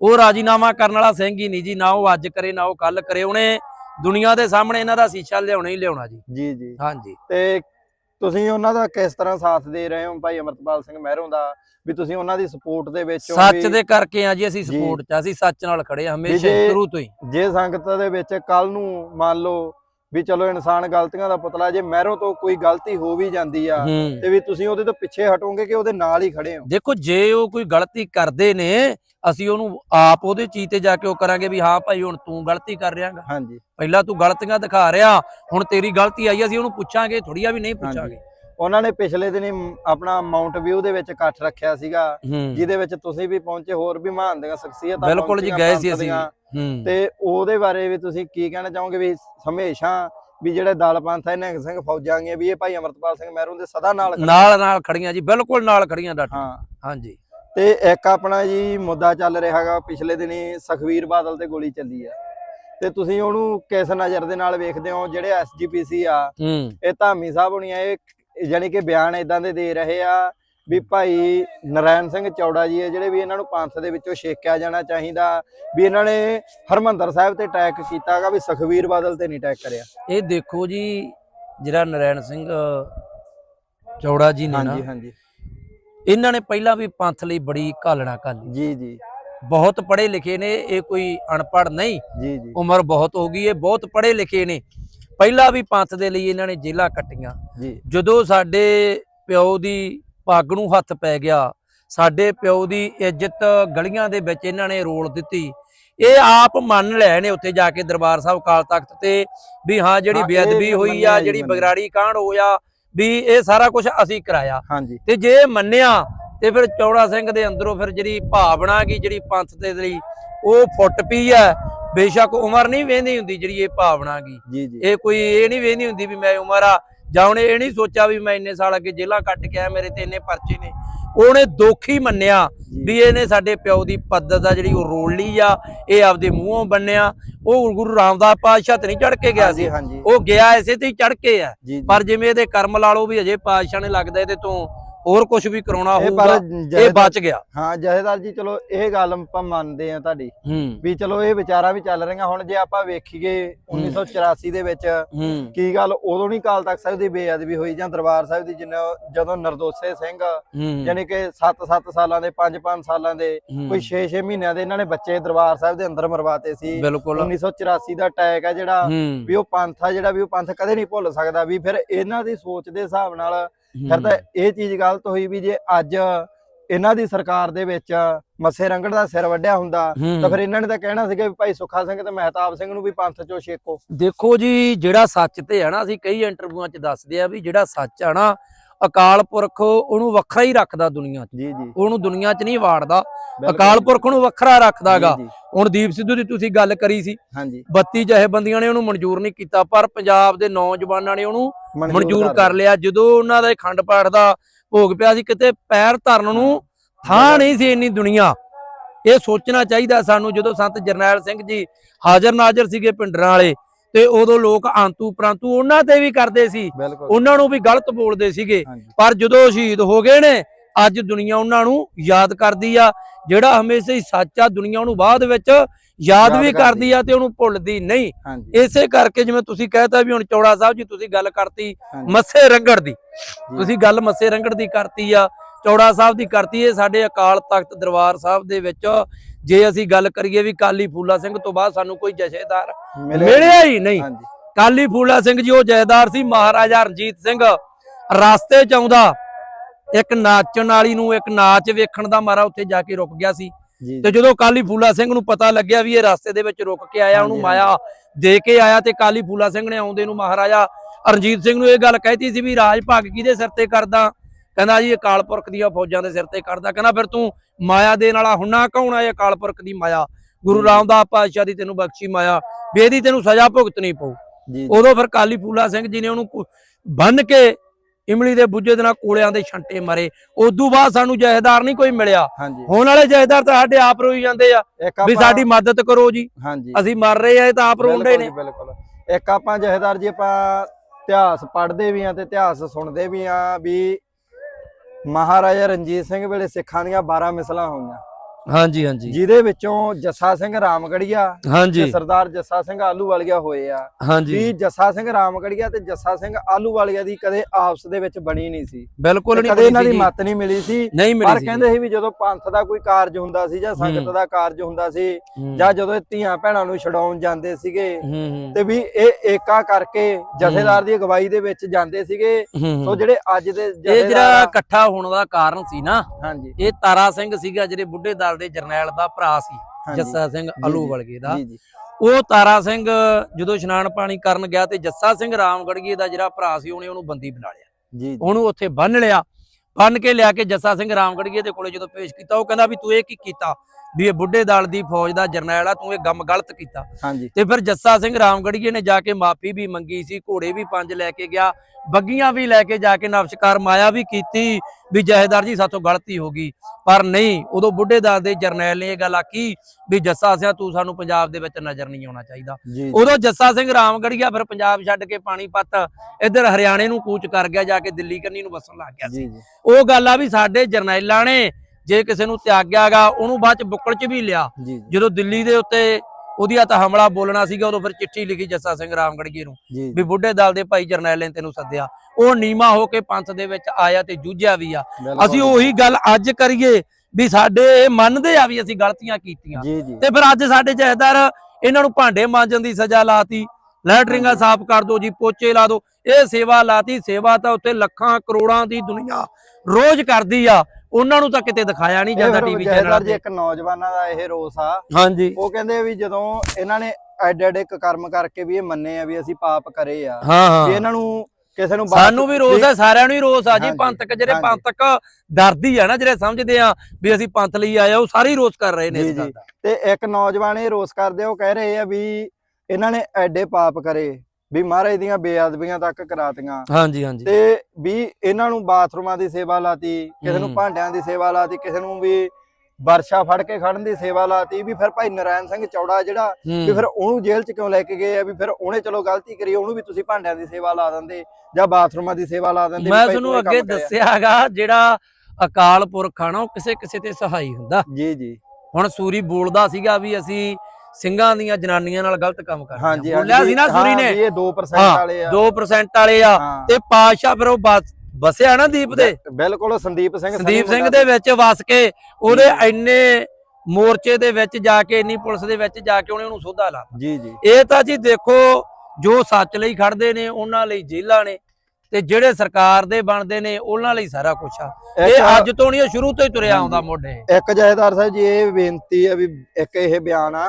ਉਹ ਰਾਜੀਨਾਮਾ ਕਰਨ ਵਾਲਾ ਸਿੰਘ ਹੀ ਨਹੀਂ ਜੀ ਨਾ ਉਹ ਅੱਜ ਕਰੇ ਨਾ ਉਹ ਕੱਲ ਕਰੇ। ਉਹਨੇ ਦੁਨੀਆ ਦੇ ਸਾਹਮਣੇ ਇਹਨਾਂ ਦਾ ਸ਼ੀਸ਼ਾ ਲਿਆਉਣਾ ਹੀ ਲਿਆਉਣਾ ਜੀ। ਜੀ ਜੀ। ਹਾਂਜੀ। ਤੇ ਤੁਸੀਂ ਉਹਨਾਂ ਦਾ ਕਿਸ ਤਰ੍ਹਾਂ ਸਾਥ ਦੇ ਰਹੇ ਹੋ ਭਾਈ ਅਮਰਤਪਾਲ ਸਿੰਘ ਮਹਿਰੋ ਦਾ? ਵੀ ਤੁਸੀਂ ਉਹਨਾਂ ਦੀ ਸਪੋਰਟ ਦੇ ਵਿੱਚ ਹੋ ਸੱਚ ਦੇ ਕਰਕੇ ਆ ਜੀ ਅਸੀਂ। ਸਪੋਰਟ ਚ ਅਸੀਂ ਸੱਚ ਨਾਲ ਖੜੇ ਆ ਹਮੇਸ਼ਾ ਸ਼ੁਰੂ ਤੋਂ ਹੀ। ਜੇ ਸੰਗਤ ਦੇ ਵਿੱਚ ਕੱਲ ਨੂੰ ਮੰਨ ਲਓ ਵੀ ਚਲੋ ਇਨਸਾਨ ਗਲਤੀਆਂ ਦਾ ਪੁਤਲਾ ਜੇ ਮਹਿਰੋ ਤੋਂ ਕੋਈ ਗਲਤੀ ਹੋ ਵੀ ਜਾਂਦੀ ਆ ਤੇ ਵੀ ਤੁਸੀਂ ਉਹਦੇ ਤੋਂ ਪਿੱਛੇ ਹਟੋਗੇ ਕਿ ਉਹਦੇ ਨਾਲ ਹੀ ਖੜੇ ਹੋ? ਦੇਖੋ ਜੇ ਉਹ ਕੋਈ ਗਲਤੀ ਕਰਦੇ ਨੇ ਅਸੀਂ ਉਹਨੂੰ ਆਪ ਉਹਦੇ ਚੀਜ਼ ਤੇ ਜਾ ਕੇ ਉਹ ਕਰਾਂਗੇ ਵੀ ਹਾਂ ਭਾਈ ਹੁਣ ਤੂੰ ਗਲਤੀ ਕਰ ਰਿਹਾਗਾ। ਹਾਂਜੀ। ਪਹਿਲਾਂ ਤੂੰ ਗਲਤੀਆਂ ਦਿਖਾ ਰਿਹਾ ਹੁਣ ਤੇਰੀ ਗਲਤੀ ਆਈ ਅਸੀਂ ਉਹਨੂੰ ਪੁੱਛਾਂਗੇ ਥੋੜੀਆ ਵੀ ਨਹੀਂ ਪੁੱਛਾਂਗੇ। ਉਹਨਾਂ ਨੇ ਪਿਛਲੇ ਦਿਨੀ ਆਪਣਾ ਮਾਊਂਟ ਵਿਊ ਦੇ ਵਿੱਚ ਇਕੱਠ ਰੱਖਿਆ ਸੀਗਾ ਜਿਹਦੇ ਵਿੱਚ ਤੁਸੀਂ ਵੀ ਪਹੁੰਚੇ ਹੋਰ ਵੀ ਮਹਾਨ ਦੀਆਂ ਸ਼ਖਸੀਅਤਾਂ ਬਿਲਕੁਲ ਜੀ ਗਏ ਸੀ ਅਸੀਂ। ਤੇ ਉਹਦੇ ਬਾਰੇ ਵੀ ਤੁਸੀਂ ਕੀ ਕਹਿਣਾ ਚਾਹੋਗੇ ਵੀ ਹਮੇਸ਼ਾ ਵੀ ਜਿਹੜੇ ਦਲ ਪੰਥ ਹੈ ਨਿਹੰਗ ਸਿੰਘ ਫੌਜਾਂ ਗੀਆਂ ਵੀ ਇਹ ਭਾਈ ਅਮਰਤਪਾਲ ਸਿੰਘ ਮਹਿਰੂ ਦੇ ਸਦਾ ਨਾਲ। ਨਾਲ ਨਾਲ ਖੜੀਆਂ ਜੀ ਬਿਲਕੁਲ ਨਾਲ ਖੜੀਆਂ ਡਾਟ ਹਾਂ। ਹਾਂਜੀ। ਤੇ ਇੱਕ ਆਪਣਾ ਜੀ ਮੁੱਦਾ ਚੱਲ ਰਿਹਾ ਹੈਗਾ ਪਿਛਲੇ ਦਿਨੀ ਸੁਖਵੀਰ ਬਾਦਲ ਤੇ ਗੋਲੀ ਚੱਲੀ ਆ। ਤੇ ਤੁਸੀਂ ਉਹਨੂੰ ਕਿਸ ਨਜ਼ਰ ਦੇ ਨਾਲ ਵੇਖਦੇ ਹੋ? ਜਿਹੜੇ ਐਸਜੀਪੀਸੀ ਆ ਇਹ ਧਾਮੀ ਸਾਹਿਬ ਹੋਣੀਆਂ ਇਹ ਯਾਨੀ ਕਿ ਬਿਆਨ ਇਦਾਂ ਦੇ ਦੇ ਰਹੇ ਆ ਵੀ ਭਾਈ ਨਰਾਇਣ ਸਿੰਘ ਚੌੜਾ ਜੀ ਹੈ ਜਿਹੜੇ ਵੀ ਇਹਨਾਂ ਨੂੰ ਪੰਥ ਦੇ ਵਿੱਚੋਂ ਛੇਕਿਆ ਜਾਣਾ ਚਾਹੀਦਾ ਵੀ ਇਹਨਾਂ ਨੇ ਹਰਮੰਦਰ ਸਾਹਿਬ ਤੇ ਅਟੈਕ ਕੀਤਾਗਾ ਵੀ ਸੁਖਵੀਰ ਬਾਦਲ ਤੇ ਨਹੀਂ ਅਟੈਕ ਕਰਿਆ। ਇਹ ਦੇਖੋ ਜੀ ਜਿਹੜਾ ਨਰੈਣ ਸਿੰਘ ਚੌੜਾ ਜੀ ਨੇ ਨਾ ਹਾਂਜੀ ਹਾਂਜੀ। ਇਹਨਾਂ ਨੇ ਪਹਿਲਾਂ ਵੀ ਪੰਥ ਲਈ ਬੜੀ ਘਾਲਣਾ ਘਾਲੀ ਜੀ ਜੀ। ਬਹੁਤ ਪੜ੍ਹੇ ਲਿਖੇ ਨੇ ਇਹ ਕੋਈ ਅਨਪੜ੍ਹ ਨਹੀਂ। ਜੀ ਜੀ। ਉਮਰ ਬਹੁਤ ਹੋ ਗਈ ਇਹ ਬਹੁਤ ਪੜ੍ਹੇ ਲਿਖੇ ਨੇ। ਪਹਿਲਾਂ ਵੀ ਪੰਥ ਦੇ ਲਈ ਇਹਨਾਂ ਨੇ ਜੇਲਾਂ ਕੱਟੀਆਂ। ਜੀ। ਜਦੋਂ ਸਾਡੇ ਪਿਓ ਦੀ ਪੱਗ ਨੂੰ ਹੱਥ ਪੈ ਗਿਆ ਸਾਡੇ ਪਿਓ ਦੀ ਇੱਜ਼ਤ ਗਲੀਆਂ ਦੇ ਵਿੱਚ ਇਹਨਾਂ ਨੇ ਰੋਲ ਦਿੱਤੀ। ਇਹ ਆਪ ਮੰਨ ਲਿਆ ਨੇ ਉੱਥੇ ਜਾ ਕੇ ਦਰਬਾਰ ਸਾਹਿਬ ਕਾਲ ਤਖਤ ਤੇ ਵੀ ਹਾਂ ਜਿਹੜੀ ਹਾਂ, ਬੇਅਦਬੀ ਹੋਈ ਆ ਜਿਹੜੀ। ਬਗਰਾੜੀ ਕਾਂਡ ਹੋਇਆ ਵੀ ਇਹ ਸਾਰਾ ਕੁਝ ਅਸੀਂ ਕਰਾਇਆ। ਹਾਂਜੀ। ਤੇ ਜੇ ਮੰਨਿਆ ਤੇ ਫਿਰ ਚੌੜਾ ਸਿੰਘ ਦੇ ਅੰਦਰੋਂ ਫਿਰ ਜਿਹੜੀ ਭਾਵਨਾ ਗਈ ਜਿਹੜੀ ਪੰਥ ਦੇ ਲਈ ਉਹ ਫੁੱਟ ਪਈ ਹੈ। ਬੇਸ਼ੱਕ ਉਮਰ ਨਹੀਂ ਵੇਂਦੀ ਹੁੰਦੀ ਜਿਹੜੀ ਇਹ ਭਾਵਨਾ ਜੀ ਇਹ ਕੋਈ ਇਹ ਨਹੀਂ ਵੇਂਦੀ ਹੁੰਦੀ ਵੀ ਮੈਂ ਉਮਰ ਆ। ਜਾਂ ਉਹਨੇ ਇਹ ਨਹੀਂ ਸੋਚਿਆ ਵੀ ਮੈਂ ਇੰਨੇ ਸਾਲ ਅੱਗੇ ਜੇਲਾਂ ਕੱਟ ਕੇ ਆਇਆ ਮੇਰੇ ਤੇ ਇੰਨੇ ਪਰਚੇ ਨੇ। ਉਹਨੇ ਦੁੱਖ ਮੰਨਿਆ। ਵੀ ਇਹਨੇ ਸਾਡੇ ਪਿਓ ਦੀ ਪੱਦਤ ਆ ਜਿਹੜੀ ਉਹ ਰੋਲ ਲਈ ਆ ਇਹ ਆਪਦੇ ਮੂੰਹੋਂ ਬੰਨਿਆ ਉਹ ਗੁਰੂ ਰਾਮਦਾਸ ਪਾਤਸ਼ਾਹ ਤੇ ਨਹੀਂ ਚੜ ਕੇ ਗਿਆ ਸੀ ਉਹ ਗਿਆ ਐਸੇ ਤੇ ਚੜ ਕੇ ਆ। ਪਰ ਜਿਵੇਂ ਇਹਦੇ ਕਰਮ ਲਾ ਲਓ ਵੀ ਅਜੇ ਪਾਤਸ਼ਾਹ ਨੇ ਲੱਗਦਾ ਇਹਦੇ ਤੋਂ ਹੋਰ ਕੁਝ ਵੀ ਕਰਾਉਣਾ ਹੋਊਗਾ ਇਹ ਬਚ ਗਿਆ। ਹਾਂ ਜਹੇਦਾਰ ਜੀ ਚਲੋ ਇਹ ਗੱਲ ਆਪਾਂ ਮੰਨਦੇ ਆ ਤੁਹਾਡੀ। ਵੀ ਚਲੋ ਇਹ ਵਿਚਾਰਾਂ ਵੀ ਚੱਲ ਰਹੀਆਂ। ਹੁਣ ਜੇ ਆਪਾਂ ਵੇਖੀਏ 1984 ਦੇ ਵਿੱਚ ਕੀ ਗੱਲ ਉਦੋਂ ਨਹੀਂ ਕਾਲ ਤਖਤ ਸਾਹਿਬ ਦੀ ਬੇਅਦਬੀ ਹੋਈ ਜਾਂ ਦਰਬਾਰ ਸਾਹਿਬ ਦੀ ਜਿੰਨਾ ਜਦੋਂ ਨਰਦੋਸੇ ਸਿੰਘ ਯਾਨੀ ਕਿ 7-7 ਸਾਲਾਂ ਦੇ 5-5 ਸਾਲਾਂ ਦੇ। ਕੋਈ 6-6 ਮਹੀਨਿਆਂ ਦੇ ਇਹਨਾਂ ਨੇ ਬੱਚੇ ਦਰਬਾਰ ਸਾਹਿਬ ਦੇ ਅੰਦਰ ਮਰਵਾਤੇ ਸੀ। ਬਿਲਕੁਲ। 1984 ਦਾ ਅਟੈਕ ਹੈ ਜਿਹੜਾ ਵੀ ਉਹ ਪੰਥ ਆ ਜਿਹੜਾ ਵੀ ਉਹ ਪੰਥ ਕਦੇ ਨਹੀਂ ਭੁੱਲ ਸਕਦਾ। ਵੀ ਫਿਰ ਇਹਨਾਂ ਦੀ ਸੋਚ ਦੇ ਹਿਸਾਬ ਨਾਲ ਫਿਰ ਤਾਂ ਇਹ ਚੀਜ਼ ਗਲਤ ਹੋਈ ਵੀ ਜੇ ਅੱਜ ਇਹਨਾਂ ਦੀ ਸਰਕਾਰ ਦੇ ਵਿੱਚ ਮੱਸੇ ਰੰਗੜ ਦਾ ਸਿਰ ਵੱਢਿਆ ਹੁੰਦਾ। ਤਾਂ ਫਿਰ ਇਹਨਾਂ ਨੇ ਤਾਂ ਕਹਿਣਾ ਸੀਗਾ ਵੀ ਭਾਈ ਸੁੱਖਾ ਸਿੰਘ ਤੇ ਮਹਿਤਾਬ ਸਿੰਘ ਨੂੰ ਵੀ ਪੰਥ ਚੋਂ ਛੇਕੋ ਦੇਖੋ ਜੀ ਜਿਹੜਾ ਸੱਚ ਤੇ ਹੈ ਨਾ ਅਸੀਂ ਕਈ ਇੰਟਰਵਿਊਆਂ 'ਚ ਦੱਸਦੇ ਆ ਵੀ ਜਿਹੜਾ ਸੱਚ ਆ ਨਾ ਅਕਾਲ ਪੁਰਖ ਉਹਨੂੰ ਵੱਖਰਾ ਹੀ ਰੱਖਦਾ ਦੁਨੀਆ 'ਚ। ਜੀ ਜੀ। ਉਹਨੂੰ ਦੁਨੀਆ 'ਚ ਨਹੀਂ ਵਾੜਦਾ। ਅਕਾਲ ਪੁਰਖ ਨੂੰ ਵੱਖਰਾ ਰੱਖਦਾਗਾ। ਹੁਣ ਦੀਪ ਸਿੱਧੂ ਦੀ ਤੁਸੀਂ ਗੱਲ ਕਰੀ ਸੀ। ਹਾਂਜੀ। 32 ਜਥੇਬੰਦੀਆਂ ਨੇ ਉਹਨੂੰ ਮਨਜ਼ੂਰ ਨਹੀਂ ਕੀਤਾ ਪਰ ਪੰਜਾਬ ਦੇ ਨੌਜਵਾਨਾਂ ਨੇ ਉਹਨੂੰ ਮਨਜ਼ੂਰ ਕਰ ਲਿਆ। ਜਦੋਂ ਉਹਨਾਂ ਦਾ ਖੰਡ ਪਾਠ ਦਾ ਭੋਗ ਪਿਆ ਸੀ ਕਿਤੇ ਪੈਰ ਧਰਨ ਨੂੰ ਥਾਂ ਨਹੀਂ ਸੀ ਇੰਨੀ ਦੁਨੀਆ। ਇਹ ਸੋਚਣਾ ਚਾਹੀਦਾ ਸਾਨੂੰ ਜਦੋਂ ਸੰਤ ਜਰਨੈਲ ਸਿੰਘ ਜੀ ਹਾਜ਼ਰ ਨਾਜ਼ਰ ਸੀਗੇ ਪਿੰਡਰਾਂ ਵਾਲੇ। ਤੇ ਉਦੋਂ ਲੋਕ ਆਂਤੂ ਪ੍ਰੰਤੂ ਉਹਨਾਂ ਤੇ ਵੀ ਕਰਦੇ ਸੀ। ਉਹਨਾਂ ਨੂੰ ਵੀ ਗਲਤ ਬੋਲਦੇ ਸੀਗੇ। ਪਰ ਜਦੋਂ ਸ਼ਹੀਦ ਹੋ ਗਏ ਨੇ ਅੱਜ ਦੁਨੀਆ ਉਹਨਾਂ ਨੂੰ ਯਾਦ ਕਰਦੀ ਆ। ਜਿਹੜਾ ਹਮੇਸ਼ਾ ਹੀ ਸੱਚ ਆ ਦੁਨੀਆ ਉਹਨੂੰ ਬਾਅਦ ਵਿੱਚ ਯਾਦ ਵੀ ਕਰਦੀ ਆ। ਤੇ ਉਹਨੂੰ ਭੁੱਲਦੀ ਨਹੀਂ। ਇਸੇ ਕਰਕੇ ਜਿਵੇਂ ਤੁਸੀਂ ਕਹਿਤਾ ਵੀ ਹੁਣ ਚੌੜਾ ਸਾਹਿਬ ਜੀ ਤੁਸੀਂ ਗੱਲ ਕਰਤੀ। ਮੱਸੇ ਰੰਗੜ ਦੀ। ਤੁਸੀਂ ਗੱਲ ਮੱਸੇ ਰੰਗੜ ਦੀ ਕਰਤੀ ਆ ਚੌੜਾ ਸਾਹਿਬ ਦੀ ਕਰਤੀ ਇਹ ਸਾਡੇ ਅਕਾਲ ਤਖਤ ਦਰਬਾਰ ਸਾਹਿਬ ਦੇ ਵਿੱਚ ਜੇ ਅਸੀਂ ਗੱਲ ਕਰੀਏ ਵੀ ਕਾਲੀ ਫੂਲਾ ਸਿੰਘ ਤੋਂ ਬਾਅਦ ਸਾਨੂੰ ਕੋਈ ਜਥੇਦਾਰ ਮਿਲੇ- ਮਿਲਿਆ ਹੀ ਨਹੀਂ। ਕਾਲੀ ਫੂਲਾ ਸਿੰਘ ਜੀ ਉਹ ਜਥੇਦਾਰ ਸੀ ਮਹਾਰਾਜਾ ਰਣਜੀਤ ਸਿੰਘ। ਰਸਤੇ ਚ ਆਉਂਦਾ ਇੱਕ ਨਾਚਣ ਵਾਲੀ ਨੂੰ ਇੱਕ ਨਾਚ ਵੇਖਣ ਦਾ ਮਾਰਾ ਉੱਥੇ ਜਾ ਕੇ ਰੁਕ ਗਿਆ ਸੀ। ਤੇ ਜਦੋਂ ਕਾਲੀ ਫੂਲਾ ਸਿੰਘ ਨੂੰ ਪਤਾ ਲੱਗਿਆ ਵੀ ਇਹ ਰਸਤੇ ਦੇ ਵਿੱਚ ਰੁਕ ਕੇ ਆਇਆ ਉਹਨੂੰ ਮਾਇਆ ਦੇ ਕੇ ਆਇਆ ਤੇ ਕਾਲੀ ਫੂਲਾ ਸਿੰਘ ਨੇ ਆਉਂਦੇ ਨੂੰ ਮਹਾਰਾਜਾ ਰਣਜੀਤ ਸਿੰਘ ਨੂੰ ਇਹ ਗੱਲ ਕਹਿਤੀ ਸੀ ਵੀ ਰਾਜ ਭਾਗ ਕਿਹਦੇ ਸਿਰ ਤੇ ਕਰਦਾ? ਕਹਿੰਦਾ ਜੀ ਅਕਾਲ ਪੁਰਖ ਦੀਆਂ ਫੌਜਾਂ ਦੇ ਸਿਰ ਤੇ ਕਰਦਾ ਕਹਿੰਦਾ ਫਿਰ ਤੂੰ ਮਾਇਆ ਦੇਣ ਵਾਲਾ ਹੁੰਨਾ ਕੌਣ ਆ ਇਹ ਅਕਾਲ ਪੁਰਖ ਦੀ ਮਾਇਆ? ਗੁਰੂ। ਰਾਮਦਾਸ ਪਾਤਸ਼ਾਹ ਦੀ ਤੈਨੂੰ ਬਖਸ਼ੀ ਮਾਇਆ ਇਹਦੀ ਤੈਨੂੰ ਸਜ਼ਾ ਭੁਗਤਣੀ ਪਊ। ਉਦੋਂ ਫਿਰ ਕਾਲੀ ਫੂਲਾ ਸਿੰਘ ਜੀ ਨੇ ਉਹਨੂੰ ਬੰਨ ਕੇ ਇਮਲੀ ਦੇ ਬੁੱਝੇ ਦੇ ਨਾਲ ਕੋਲਿਆਂ ਦੇ ਛੰਟੇ ਮਾਰੇ। ਉਦੋਂ ਬਾਅਦ ਸਾਨੂੰ ਜਹੇਦਾਰ ਨਹੀਂ ਕੋਈ ਮਿਲਿਆ। ਹੋਣ ਵਾਲੇ ਜਹੇਦਾਰ ਤਾਂ ਸਾਡੇ ਆਪ ਰੋਈ ਜਾਂਦੇ ਆ ਵੀ ਸਾਡੀ ਮਦਦ ਕਰੋ ਜੀ। ਅਸੀਂ ਮਰ ਰਹੇ ਆ ਇਹ ਤਾਂ ਆਪ ਰੋਂਦੇ ਨੇ। ਇੱਕ ਆਪਾਂ ਜਹੇਦਾਰ ਜੀ ਆਪਾਂ ਇਤਿਹਾਸ ਪੜ੍ਹਦੇ ਵੀ ਆ ਤੇ ਇਤਿਹਾਸ ਸੁਣਦੇ ਵੀ ਆ ਵੀ ਮਹਾਰਾਜਾ ਰਣਜੀਤ ਸਿੰਘ ਵੇਲੇ ਸਿੱਖਾਂ ਦੀਆਂ 12 ਮਿਸਲਾਂ ਹੋਈਆਂ। ਹਾਂਜੀ ਹਾਂਜੀ। ਜਿਹਦੇ ਵਿੱਚੋਂ ਜੱਸਾ ਸਿੰਘ ਰਾਮਗੜੀਆ ਤੇ ਸਰਦਾਰ ਜੱਸਾ ਸਿੰਘ ਆਲੂਵਾਲੀਆ ਹੋਏ ਆ। ਹਾਂਜੀ। ਵੀ ਜੱਸਾ ਸਿੰਘ ਰਾਮਗੜੀਆ ਤੇ ਜੱਸਾ ਸਿੰਘ ਆਲੂਵਾਲੀਆ ਦੀ ਕਦੇ ਆਪਸ ਦੇ ਵਿੱਚ ਬਣੀ ਨਹੀਂ ਸੀ। ਬਿਲਕੁਲ ਨਹੀਂ ਕਦੇ ਇਹਨਾਂ ਦੀ ਮਤ ਨਹੀਂ ਮਿਲੀ ਸੀ। ਪਰ ਕਹਿੰਦੇ ਸੀ ਵੀ ਜਦੋਂ ਪੰਥ ਦਾ ਕੋਈ ਕਾਰਜ ਹੁੰਦਾ ਸੀ ਜਾਂ ਸੰਗਤ। ਦਾ ਕਾਰਜ ਹੁੰਦਾ ਸੀ ਜਾਂ ਜਦੋਂ ਇਹ ਧੀਆਂ ਭੈਣਾਂ ਨੂੰ ਛਡਾਉਣ ਜਾਂਦੇ ਸੀਗੇ ਤੇ ਵੀ ਇਹ ਏਕਾ ਕਰਕੇ ਜਥੇਦਾਰ ਦੀ ਅਗਵਾਈ ਦੇ ਵਿੱਚ ਜਾਂਦੇ ਸੀਗੇ। ਸੋ ਜਿਹੜੇ ਅੱਜ ਦੇ ਇਹ ਜਿਹੜਾ ਇਕੱਠਾ ਹੋਣ ਦਾ ਕਾਰਨ ਸੀ ਨਾ ਹਾਂਜੀ। ਇਹ ਤਾਰਾ ਸਿੰਘ ਸੀਗਾ ਜਿਹੜੇ ਬੁੱਢੇ ਦਲ ਦੇ ਜਰਨੈਲ ਦਾ ਭਰਾ ਸੀ ਜੱਸਾ ਸਿੰਘ ਅਲੂਵਲਗੇ ਦਾ। ਉਹ ਤਾਰਾ ਸਿੰਘ ਜਦੋਂ ਇਸ਼ਨਾਨ ਪਾਣੀ ਕਰਨ ਗਿਆ ਤੇ ਜੱਸਾ ਸਿੰਘ ਰਾਮਗੜੀਏ ਦਾ ਜਿਹੜਾ ਭਰਾ ਸੀ ਉਹਨੇ ਉਹਨੂੰ ਬੰਦੀ ਬਣਾ ਲਿਆ। ਜੀ ਉਹਨੂੰ ਉੱਥੇ ਬੰਨ ਲਿਆ। ਬੰਨ ਕੇ ਲਿਆ ਕੇ ਜੱਸਾ ਸਿੰਘ ਰਾਮਗੜੀਏ ਦੇ ਕੋਲੇ ਜਦੋਂ ਪੇਸ਼ ਕੀਤਾ ਉਹ ਕਹਿੰਦਾ ਵੀ ਤੂੰ ਇਹ ਕੀ ਕੀਤਾ? ਵੀ ਇਹ ਬੁੱਢੇ ਦਲ ਦੀ ਫੌਜ ਦਾ ਜਰਨੈਲ ਆ ਤੂੰ ਇਹ ਕੰਮ ਗਲਤ ਕੀਤਾ। ਹਾਂਜੀ। ਤੇ ਫਿਰ ਜੱਸਾ ਸਿੰਘ ਰਾਮਗੜੀਏ ਨੇ ਜਾ ਕੇ ਮਾਫੀ ਵੀ ਮੰਗੀ ਸੀ ਘੋੜੇ ਵੀ ਪੰਜ ਲੈ ਕੇ ਗਿਆ ਬੱਗੀਆਂ ਵੀ ਲੈ ਕੇ ਜਾ ਕੇ ਨਮਸਕਾਰ ਮਾਇਆ ਵੀ ਕੀਤੀ ਵੀ ਜਹੇਦਾਰ ਜੀ ਸਾਥੋਂ ਗਲਤੀ ਹੋ ਗਈ। ਪਰ ਨਹੀਂ ਉਦੋਂ ਬੁੱਢੇ ਦਲ ਦੇ ਜਰਨੈਲ ਨੇ ਇਹ ਗੱਲ ਆਖੀ ਵੀ ਜੱਸਾ ਸਿਆ ਤੂੰ ਸਾਨੂੰ ਪੰਜਾਬ ਦੇ ਵਿੱਚ ਨਜ਼ਰ ਨਹੀਂ ਆਉਣਾ ਚਾਹੀਦਾ। ਉਦੋਂ ਜੱਸਾ ਸਿੰਘ ਰਾਮਗੜੀਆ ਫਿਰ ਪੰਜਾਬ ਛੱਡ ਕੇ ਪਾਣੀਪਤ ਇੱਧਰ ਹਰਿਆਣੇ ਨੂੰ ਕੂਚ ਕਰ ਗਿਆ ਜਾ ਕੇ ਦਿੱਲੀ ਕੰਨੀ ਨੂੰ ਵਸਣ ਲੱਗ ਗਿਆ ਸੀ। ਉਹ ਗੱਲ ਆ ਵੀ ਸਾਡੇ ਜਰਨੈਲਾਂ ਨੇ ਜੇ ਕਿਸੇ ਨੂੰ ਤਿਆਗਿਆਗਾ ਉਹਨੂੰ ਬਾਅਦ ਚ ਬੁੱਕਲ ਚ ਵੀ ਲਿਆ। ਜਦੋਂ ਦਿੱਲੀ ਦੇ ਉੱਤੇ ਉਹਦੀ ਤਾਂ ਹਮਲਾ ਬੋਲਣਾ ਸੀਗਾ ਉਦੋਂ ਫਿਰ ਚਿੱਠੀ ਲਿਖੀ ਜੱਸਾ ਸਿੰਘ ਰਾਮਗੜੀਏ ਨੂੰ ਵੀ ਬੁੱਢੇ ਦਲ ਦੇ ਭਾਈ ਜਰਨੈਲ ਨੇ ਤੈਨੂੰ ਸੱਦਿਆ। ਉਹ ਨੀਮਾ ਹੋ ਕੇ ਪੰਥ ਦੇ ਵਿੱਚ ਆਇਆ ਤੇ ਜੂਝਿਆ ਵੀ ਆ। ਅਸੀਂ ਉਹੀ ਗੱਲ ਅੱਜ ਕਰੀਏ ਵੀ ਸਾਡੇ ਇਹ ਮੰਨਦੇ ਆ ਵੀ ਅਸੀਂ ਗਲਤੀਆਂ ਕੀਤੀਆਂ। ਤੇ ਫਿਰ ਅੱਜ ਸਾਡੇ ਜਹੇਦਾਰ ਇਹਨਾਂ ਨੂੰ ਭਾਂਡੇ ਮਾਂਜਣ ਦੀ ਸਜ਼ਾ ਲਾਤੀ। ਲੈਟਰਿੰਗਾਂ ਸਾਫ਼ ਕਰ ਦਿਓ ਜੀ ਪੋਚੇ ਲਾ ਦਿਓ ਇਹ ਸੇਵਾ ਲਾਤੀ ਸੇਵਾ ਤਾਂ ਉੱਤੇ ਲੱਖਾਂ ਕਰੋੜਾਂ ਦੀ ਦੁਨੀਆ ਰੋਜ਼ ਕਰਦੀ ਆ। ਉਹਨਾਂ ਨੂੰ ਤਾਂ ਕਿਤੇ ਦਿਖਾਇਆ ਨਹੀਂ ਜਾਂਦਾ ਟੀਵੀ ਚੈਨਲ ਤੇ। ਇੱਕ ਨੌਜਵਾਨਾਂ ਦਾ ਇਹ ਰੋਸ ਆ। ਹਾਂਜੀ। ਉਹ ਕਹਿੰਦੇ ਵੀ ਜਦੋਂ ਇਹਨਾਂ ਨੇ ਐਡੇ ਐਡੇ ਕਰਮ ਕਰਕੇ ਵੀ ਇਹ ਮੰਨੇ ਆ ਵੀ ਅਸੀਂ ਪਾਪ ਕਰੇ ਆ ਵੀ ਇਹਨਾਂ ਨੂੰ ਕਿਸੇ ਨੂੰ ਸਾਨੂੰ ਵੀ ਰੋਸ ਹੈ ਸਾਰਿਆਂ ਨੂੰ ਹੀ ਰੋਸ ਆ ਜੀ। ਪੰਥਕ ਜਿਹੜੇ। ਪੰਥਕ ਡਰਦੀ ਆ ਨਾ ਜਿਹੜੇ ਸਮਝਦੇ ਆ ਵੀ ਅਸੀਂ ਪੰਥ ਲਈ ਆਏ ਆ ਉਹ ਸਾਰੇ ਹੀ ਰੋਸ ਕਰ ਰਹੇ ਨੇ ਇਸ ਗੱਲ। ਦਾ। ਤੇ ਇੱਕ ਨੌਜਵਾਨ ਇਹ ਰੋਸ ਕਰਦੇ ਉਹ ਕਹਿ ਰਹੇ ਆ ਵੀ ਇਹਨਾਂ ਨੇ ਐਡੇ ਪਾਪ ਕਰੇ ਵੀ ਮਹਾਰਾਜ ਦੀਆਂ ਬੇਅਦਬੀਆਂ ਤੱਕ ਕਰਾਤੀਆਂ। ਹਾਂਜੀ ਹਾਂਜੀ। ਤੇ ਵੀ ਇਹਨਾਂ ਨੂੰ ਬਾਥਰੂਮਾਂ ਦੀ ਸੇਵਾ ਲਾਤੀ ਕਿਸੇ ਨੂੰ। ਭਾਂਡਿਆਂ ਦੀ ਸੇਵਾ ਲਾਤੀ ਕਿਸੇ ਨੂੰ ਵੀ ਵਰਸ਼ਾ ਫੜ ਕੇ ਖੜਨ ਦੀ ਸੇਵਾ ਲਾਤੀ ਵੀ ਫਿਰ ਭਾਈ ਨਰਾਇਣ ਸਿੰਘ ਚੌੜਾ ਜਿਹੜਾ ਵੀ। ਫਿਰ ਉਹਨੂੰ ਜੇਲ੍ਹ 'ਚ ਕਿਉਂ ਲੈ ਕੇ ਗਏ ਆ ਵੀ ਫਿਰ ਉਹਨੇ ਚਲੋ ਗਲਤੀ ਕਰੀ ਉਹਨੂੰ ਵੀ ਤੁਸੀਂ ਭਾਂਡਿਆਂ ਦੀ ਸੇਵਾ ਲਾ ਦਿੰਦੇ ਜਾਂ ਬਾਥਰੂਮਾਂ ਦੀ ਸੇਵਾ ਲਾ ਦਿੰਦੇ ਮੈਂ ਤੁਹਾਨੂੰ ਅੱਗੇ ਕਰਿਆ। ਦੱਸਿਆਗਾ ਜਿਹੜਾ ਅਕਾਲ ਪੁਰਖ ਆ ਨਾ ਉਹ ਕਿਸੇ ਕਿਸੇ ਤੇ ਸਹਾਈ ਹੁੰਦਾ ਜੀ ਜੀ ਹੁਣ ਸੂਰੀ ਬੋਲਦਾ ਸੀਗਾ ਵੀ ਅਸੀਂ ਸਿੰਘਾਂ ਦੀਆਂ ਜਨਾਨੀਆਂ ਨਾਲ ਗਲਤ ਕੰਮ ਕਰਦੇ ਹਾਂਜੀ ਬੋਲਿਆ ਸੀ ਨਾ ਸੂਰੀ ਨੇ? ਇਹ 2% ਹਾਂ, ਵਾਲੇ ਆ। 2% ਵਾਲੇ ਆ। ਹਾਂ। ਤੇ ਪਾਸ਼ਾ ਫਿਰ ਉਹ ਵਸਿਆ ਨਾ ਦੀਪ ਦੇ? ਬਿਲਕੁਲ ਸੰਦੀਪ ਸਿੰਘ ਸੰਦੀਪ ਸਿੰਘ ਦੇ ਵਿੱਚ ਵਸ ਕੇ ਉਹਦੇ ਇੰਨੇ ਮੋਰਚੇ ਦੇ ਵਿੱਚ ਜਾ ਕੇ ਇੰਨੀ ਪੁਲਿਸ ਦੇ ਵਿੱਚ ਜਾ ਕੇ ਉਹਨੇ ਉਹਨੂੰ ਸੋਧਾ ਲਾ ਜੀ ਜੀ। ਇਹ ਤਾਂ ਜੀ ਦੇਖੋ ਜੋ ਸੱਚ ਲਈ ਖੜਦੇ ਨੇ ਉਹਨਾਂ ਲਈ ਜੇਲ੍ਹਾਂ ਨੇ। ਤੇ ਜਿਹੜੇ ਸਰਕਾਰ ਦੇ ਬਣਦੇ ਨੇ ਉਹਨਾਂ ਲਈ ਸਾਰਾ ਕੁਝ ਆ ਇਹ ਅੱਜ ਤੋਂ ਨਹੀਂ ਇਹ ਸ਼ੁਰੂ ਤੋਂ ਹੀ ਤੁਰਿਆ। ਆਉਂਦਾ ਮੋਢੇ ਇੱਕ ਜਹੇਦਾਰ ਸਾਹਿਬ ਜੀ ਇਹ ਬੇਨਤੀ ਹੈ ਵੀ ਇੱਕ ਇਹ ਬਿਆਨ ਆ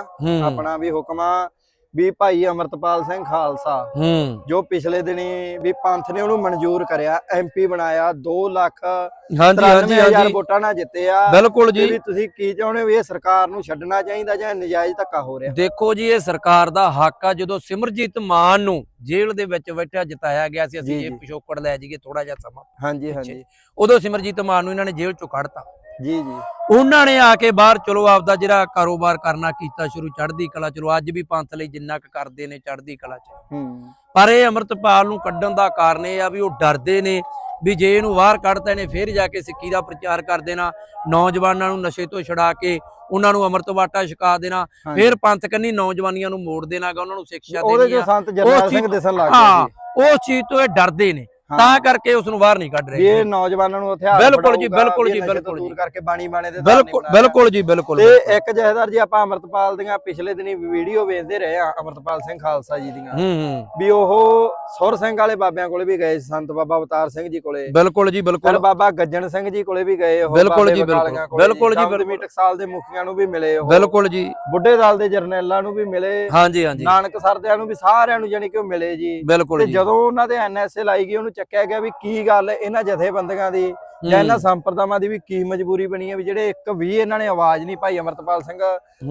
ਆਪਣਾ ਵੀ ਹੁਕਮ ਆ ਵੀ ਭਾਈ ਅਮਰਤਪਾਲ ਸਿੰਘ ਖਾਲਸਾ ਹੂੰ। ਜੋ ਪਿਛਲੇ ਦਿਨੀ ਵੀ ਪੰਥ ਨੇ ਉਹਨੂੰ ਮਨਜ਼ੂਰ ਕਰਿਆ ਐਮਪੀ ਬਣਾਇਆ 2 ਲੱਖ ਹਾਂਜੀ ਹਾਂਜੀ 93000 ਹਾਂਜੀ। ਵੋਟਾਂ ਨਾਲ ਜਿੱਤੇ ਆ ਬਿਲਕੁਲ ਜੀ। ਵੀ ਤੁਸੀਂ ਕੀ ਚਾਹੁੰਦੇ ਹੋ ਇਹ ਸਰਕਾਰ ਨੂੰ ਛੱਡਣਾ ਚਾਹੀਦਾ ਜਾਂ ਨਜਾਇਜ਼ ਧੱਕਾ ਹੋ ਰਿਹਾ? ਦੇਖੋ ਜੀ ਇਹ ਸਰਕਾਰ ਦਾ ਹੱਕ ਆ। ਜਦੋਂ ਸਿਮਰਜੀਤ ਮਾਨ ਨੂੰ ਜੇਲ੍ਹ ਦੇ ਵਿੱਚ ਬੈਠਿਆ ਜਿਤਾਇਆ ਗਿਆ ਸੀ ਅਸੀਂ ਇਹ। ਪਿਛੋਕੜ ਲੈ ਜਾਈਏ ਥੋੜਾ ਜਿਹਾ ਸਮਾਂ ਹਾਂਜੀ। ਹਾਂਜੀ। ਉਦੋਂ ਸਿਮਰਜੀਤ ਮਾਨ ਨੂੰ ਇਹਨਾਂ ਨੇ ਜੇਲ੍ਹ ਚੋਂ ਕੱਢਤਾ। ਜੀ ਜੀ ਉਹਨਾਂ ਨੇ ਆ ਕੇ ਬਾਹਰ ਚਲੋ ਆਪਦਾ ਜਿਹੜਾ ਕਾਰੋਬਾਰ ਕਰਨਾ ਕੀਤਾ ਸ਼ੁਰੂ ਚੜ੍ਹਦੀ ਕਲਾ ਚਲੋ ਅੱਜ ਵੀ ਪੰਥ ਲਈ ਜਿੰਨਾ ਕੁ ਕਰਦੇ ਨੇ ਚੜ੍ਹਦੀ ਕਲਾ ਚ ਹੂੰ ਪਰ ਇਹ ਅੰਮ੍ਰਿਤਪਾਲ ਨੂੰ ਕੱਢਣ ਦਾ ਕਾਰਨ ਇਹ ਆ ਵੀ ਉਹ ਡਰਦੇ ਨੇ ਵੀ ਜੇ ਇਹਨੂੰ ਬਾਹਰ ਕੱਢਤਾ ਇਹਨੇ ਫੇਰ ਜਾ ਕੇ ਸਿੱਖੀ ਦਾ ਪ੍ਰਚਾਰ ਕਰ ਦੇਣਾ ਨੌਜਵਾਨਾਂ ਨੂੰ ਨਸ਼ੇ ਤੋਂ ਛੁਡਾ ਕੇ ਉਹਨਾਂ ਨੂੰ ਅੰਮ੍ਰਿਤ ਵਾਟਾ ਛਕਾ ਦੇਣਾ। ਫੇਰ ਪੰਥ ਕੰਨੀ ਨੌਜਵਾਨੀਆਂ ਨੂੰ ਮੋੜ ਦੇਣਾਗਾ ਉਹਨਾਂ ਨੂੰ ਸਿੱਖਿਆ ਉਹਦੇ ਦੇਣੀ ਜੋ ਆ ਸੰਤ ਜਰਨੈਲ ਉਹ ਸਿੰਘ ਦਿਸਣ ਲੱਗ ਹਾਂ ਗਏ ਉਸ ਚੀਜ਼ ਤੋਂ ਇਹ ਡਰਦੇ ਨੇ ਹਾਂ। ਤਾਂ ਕਰਕੇ ਉਸ ਨੂੰ ਬਾਹਰ ਨਹੀਂ ਕੱਢ ਰਹੇ ਇਹ ਨੌਜਵਾਨਾਂ ਨੂੰ ਹਥਿਆਰ ਬਿਲਕੁਲ ਜੀ, ਬਿਲਕੁਲ ਜੀ, ਬਿਲਕੁਲ ਦੂਰ ਜੀ। ਕਰਕੇ ਬਾਣੀ ਬਾਣੇ ਦੇ ਬਿਲਕੁਲ। ਬਿਲਕੁਲ ਜੀ ਬਿਲਕੁਲ ਤੇ। ਇੱਕ ਜਹੇਦਾਰ ਜੀ ਆਪਾਂ ਅਮਰਤਪਾਲ ਦੀਆਂ ਪਿਛਲੇ ਦਿਨੀ ਵੀਡੀਓ ਵੇਖਦੇ ਰਹੇ ਆ ਅਮਰਤਪਾਲ ਸਿੰਘ ਖਾਲਸਾ ਜੀ ਦੀਆਂ। ਹੂੰ ਹੂੰ। ਵੀ ਉਹ ਸੁਰ ਸਿੰਘ ਵਾਲੇ ਬਾਬਿਆਂ ਕੋਲੇ ਵੀ ਗਏ ਸੰਤ ਬਾਬਾ ਅਵਤਾਰ ਸਿੰਘ ਜੀ ਕੋਲੇ। ਬਿਲਕੁਲ ਜੀ ਬਿਲਕੁਲ। ਬਾਬਾ ਗੱਜਣ ਸਿੰਘ ਜੀ ਕੋਲੇ ਵੀ ਗਏ ਉਹ ਬਿਲਕੁਲ ਜੀ, ਬਿਲਕੁਲ। ਕੋਲੇ। ਬਿਲਕੁਲ ਜੀ, ਬਿਲਕੁਲ। ਟਕਸਾਲ ਦੇ ਮੁਖੀਆਂ ਨੂੰ ਵੀ ਮਿਲੇ ਉਹ। ਬਿਲਕੁਲ ਜੀ। ਬੁੱਢੇ ਦਲ ਦੇ ਜਰਨੈਲਾਂ ਨੂੰ ਵੀ ਮਿਲੇ। ਹਾਂਜੀ ਹਾਂਜੀ। ਨਾਨਕ ਸਰਦਿਆਂ ਨੂੰ ਵੀ ਸਾਰਿਆਂ ਨੂੰ ਜਾਨੀ ਕਿ ਉਹ ਮਿਲੇ ਜੀ। ਬਿਲਕੁਲ ਤੇ ਜੀ। ਜਦੋਂ ਉਹਨਾਂ ਦੇ ਐਨਐਸਏ ਲਾਈ ਗਈ ਉਹਨੂੰ ਚੱਕਿਆ ਗਿਆ ਵੀ ਕੀ ਗੱਲ ਇਹਨਾਂ ਜਥੇਬੰਦੀਆਂ ਦੀ ਜਾਂ ਇਹਨਾਂ ਸੰਪਰਦਾਵਾਂ ਦੀ ਵੀ ਕੀ ਮਜਬੂਰੀ ਬਣੀ ਹੈ ਵੀ ਜਿਹੜੇ ਇੱਕ ਵੀ ਇਹਨਾਂ ਨੇ ਆਵਾਜ਼ ਨਹੀਂ ਭਾਈ ਅਮਰਤਪਾਲ ਸਿੰਘ।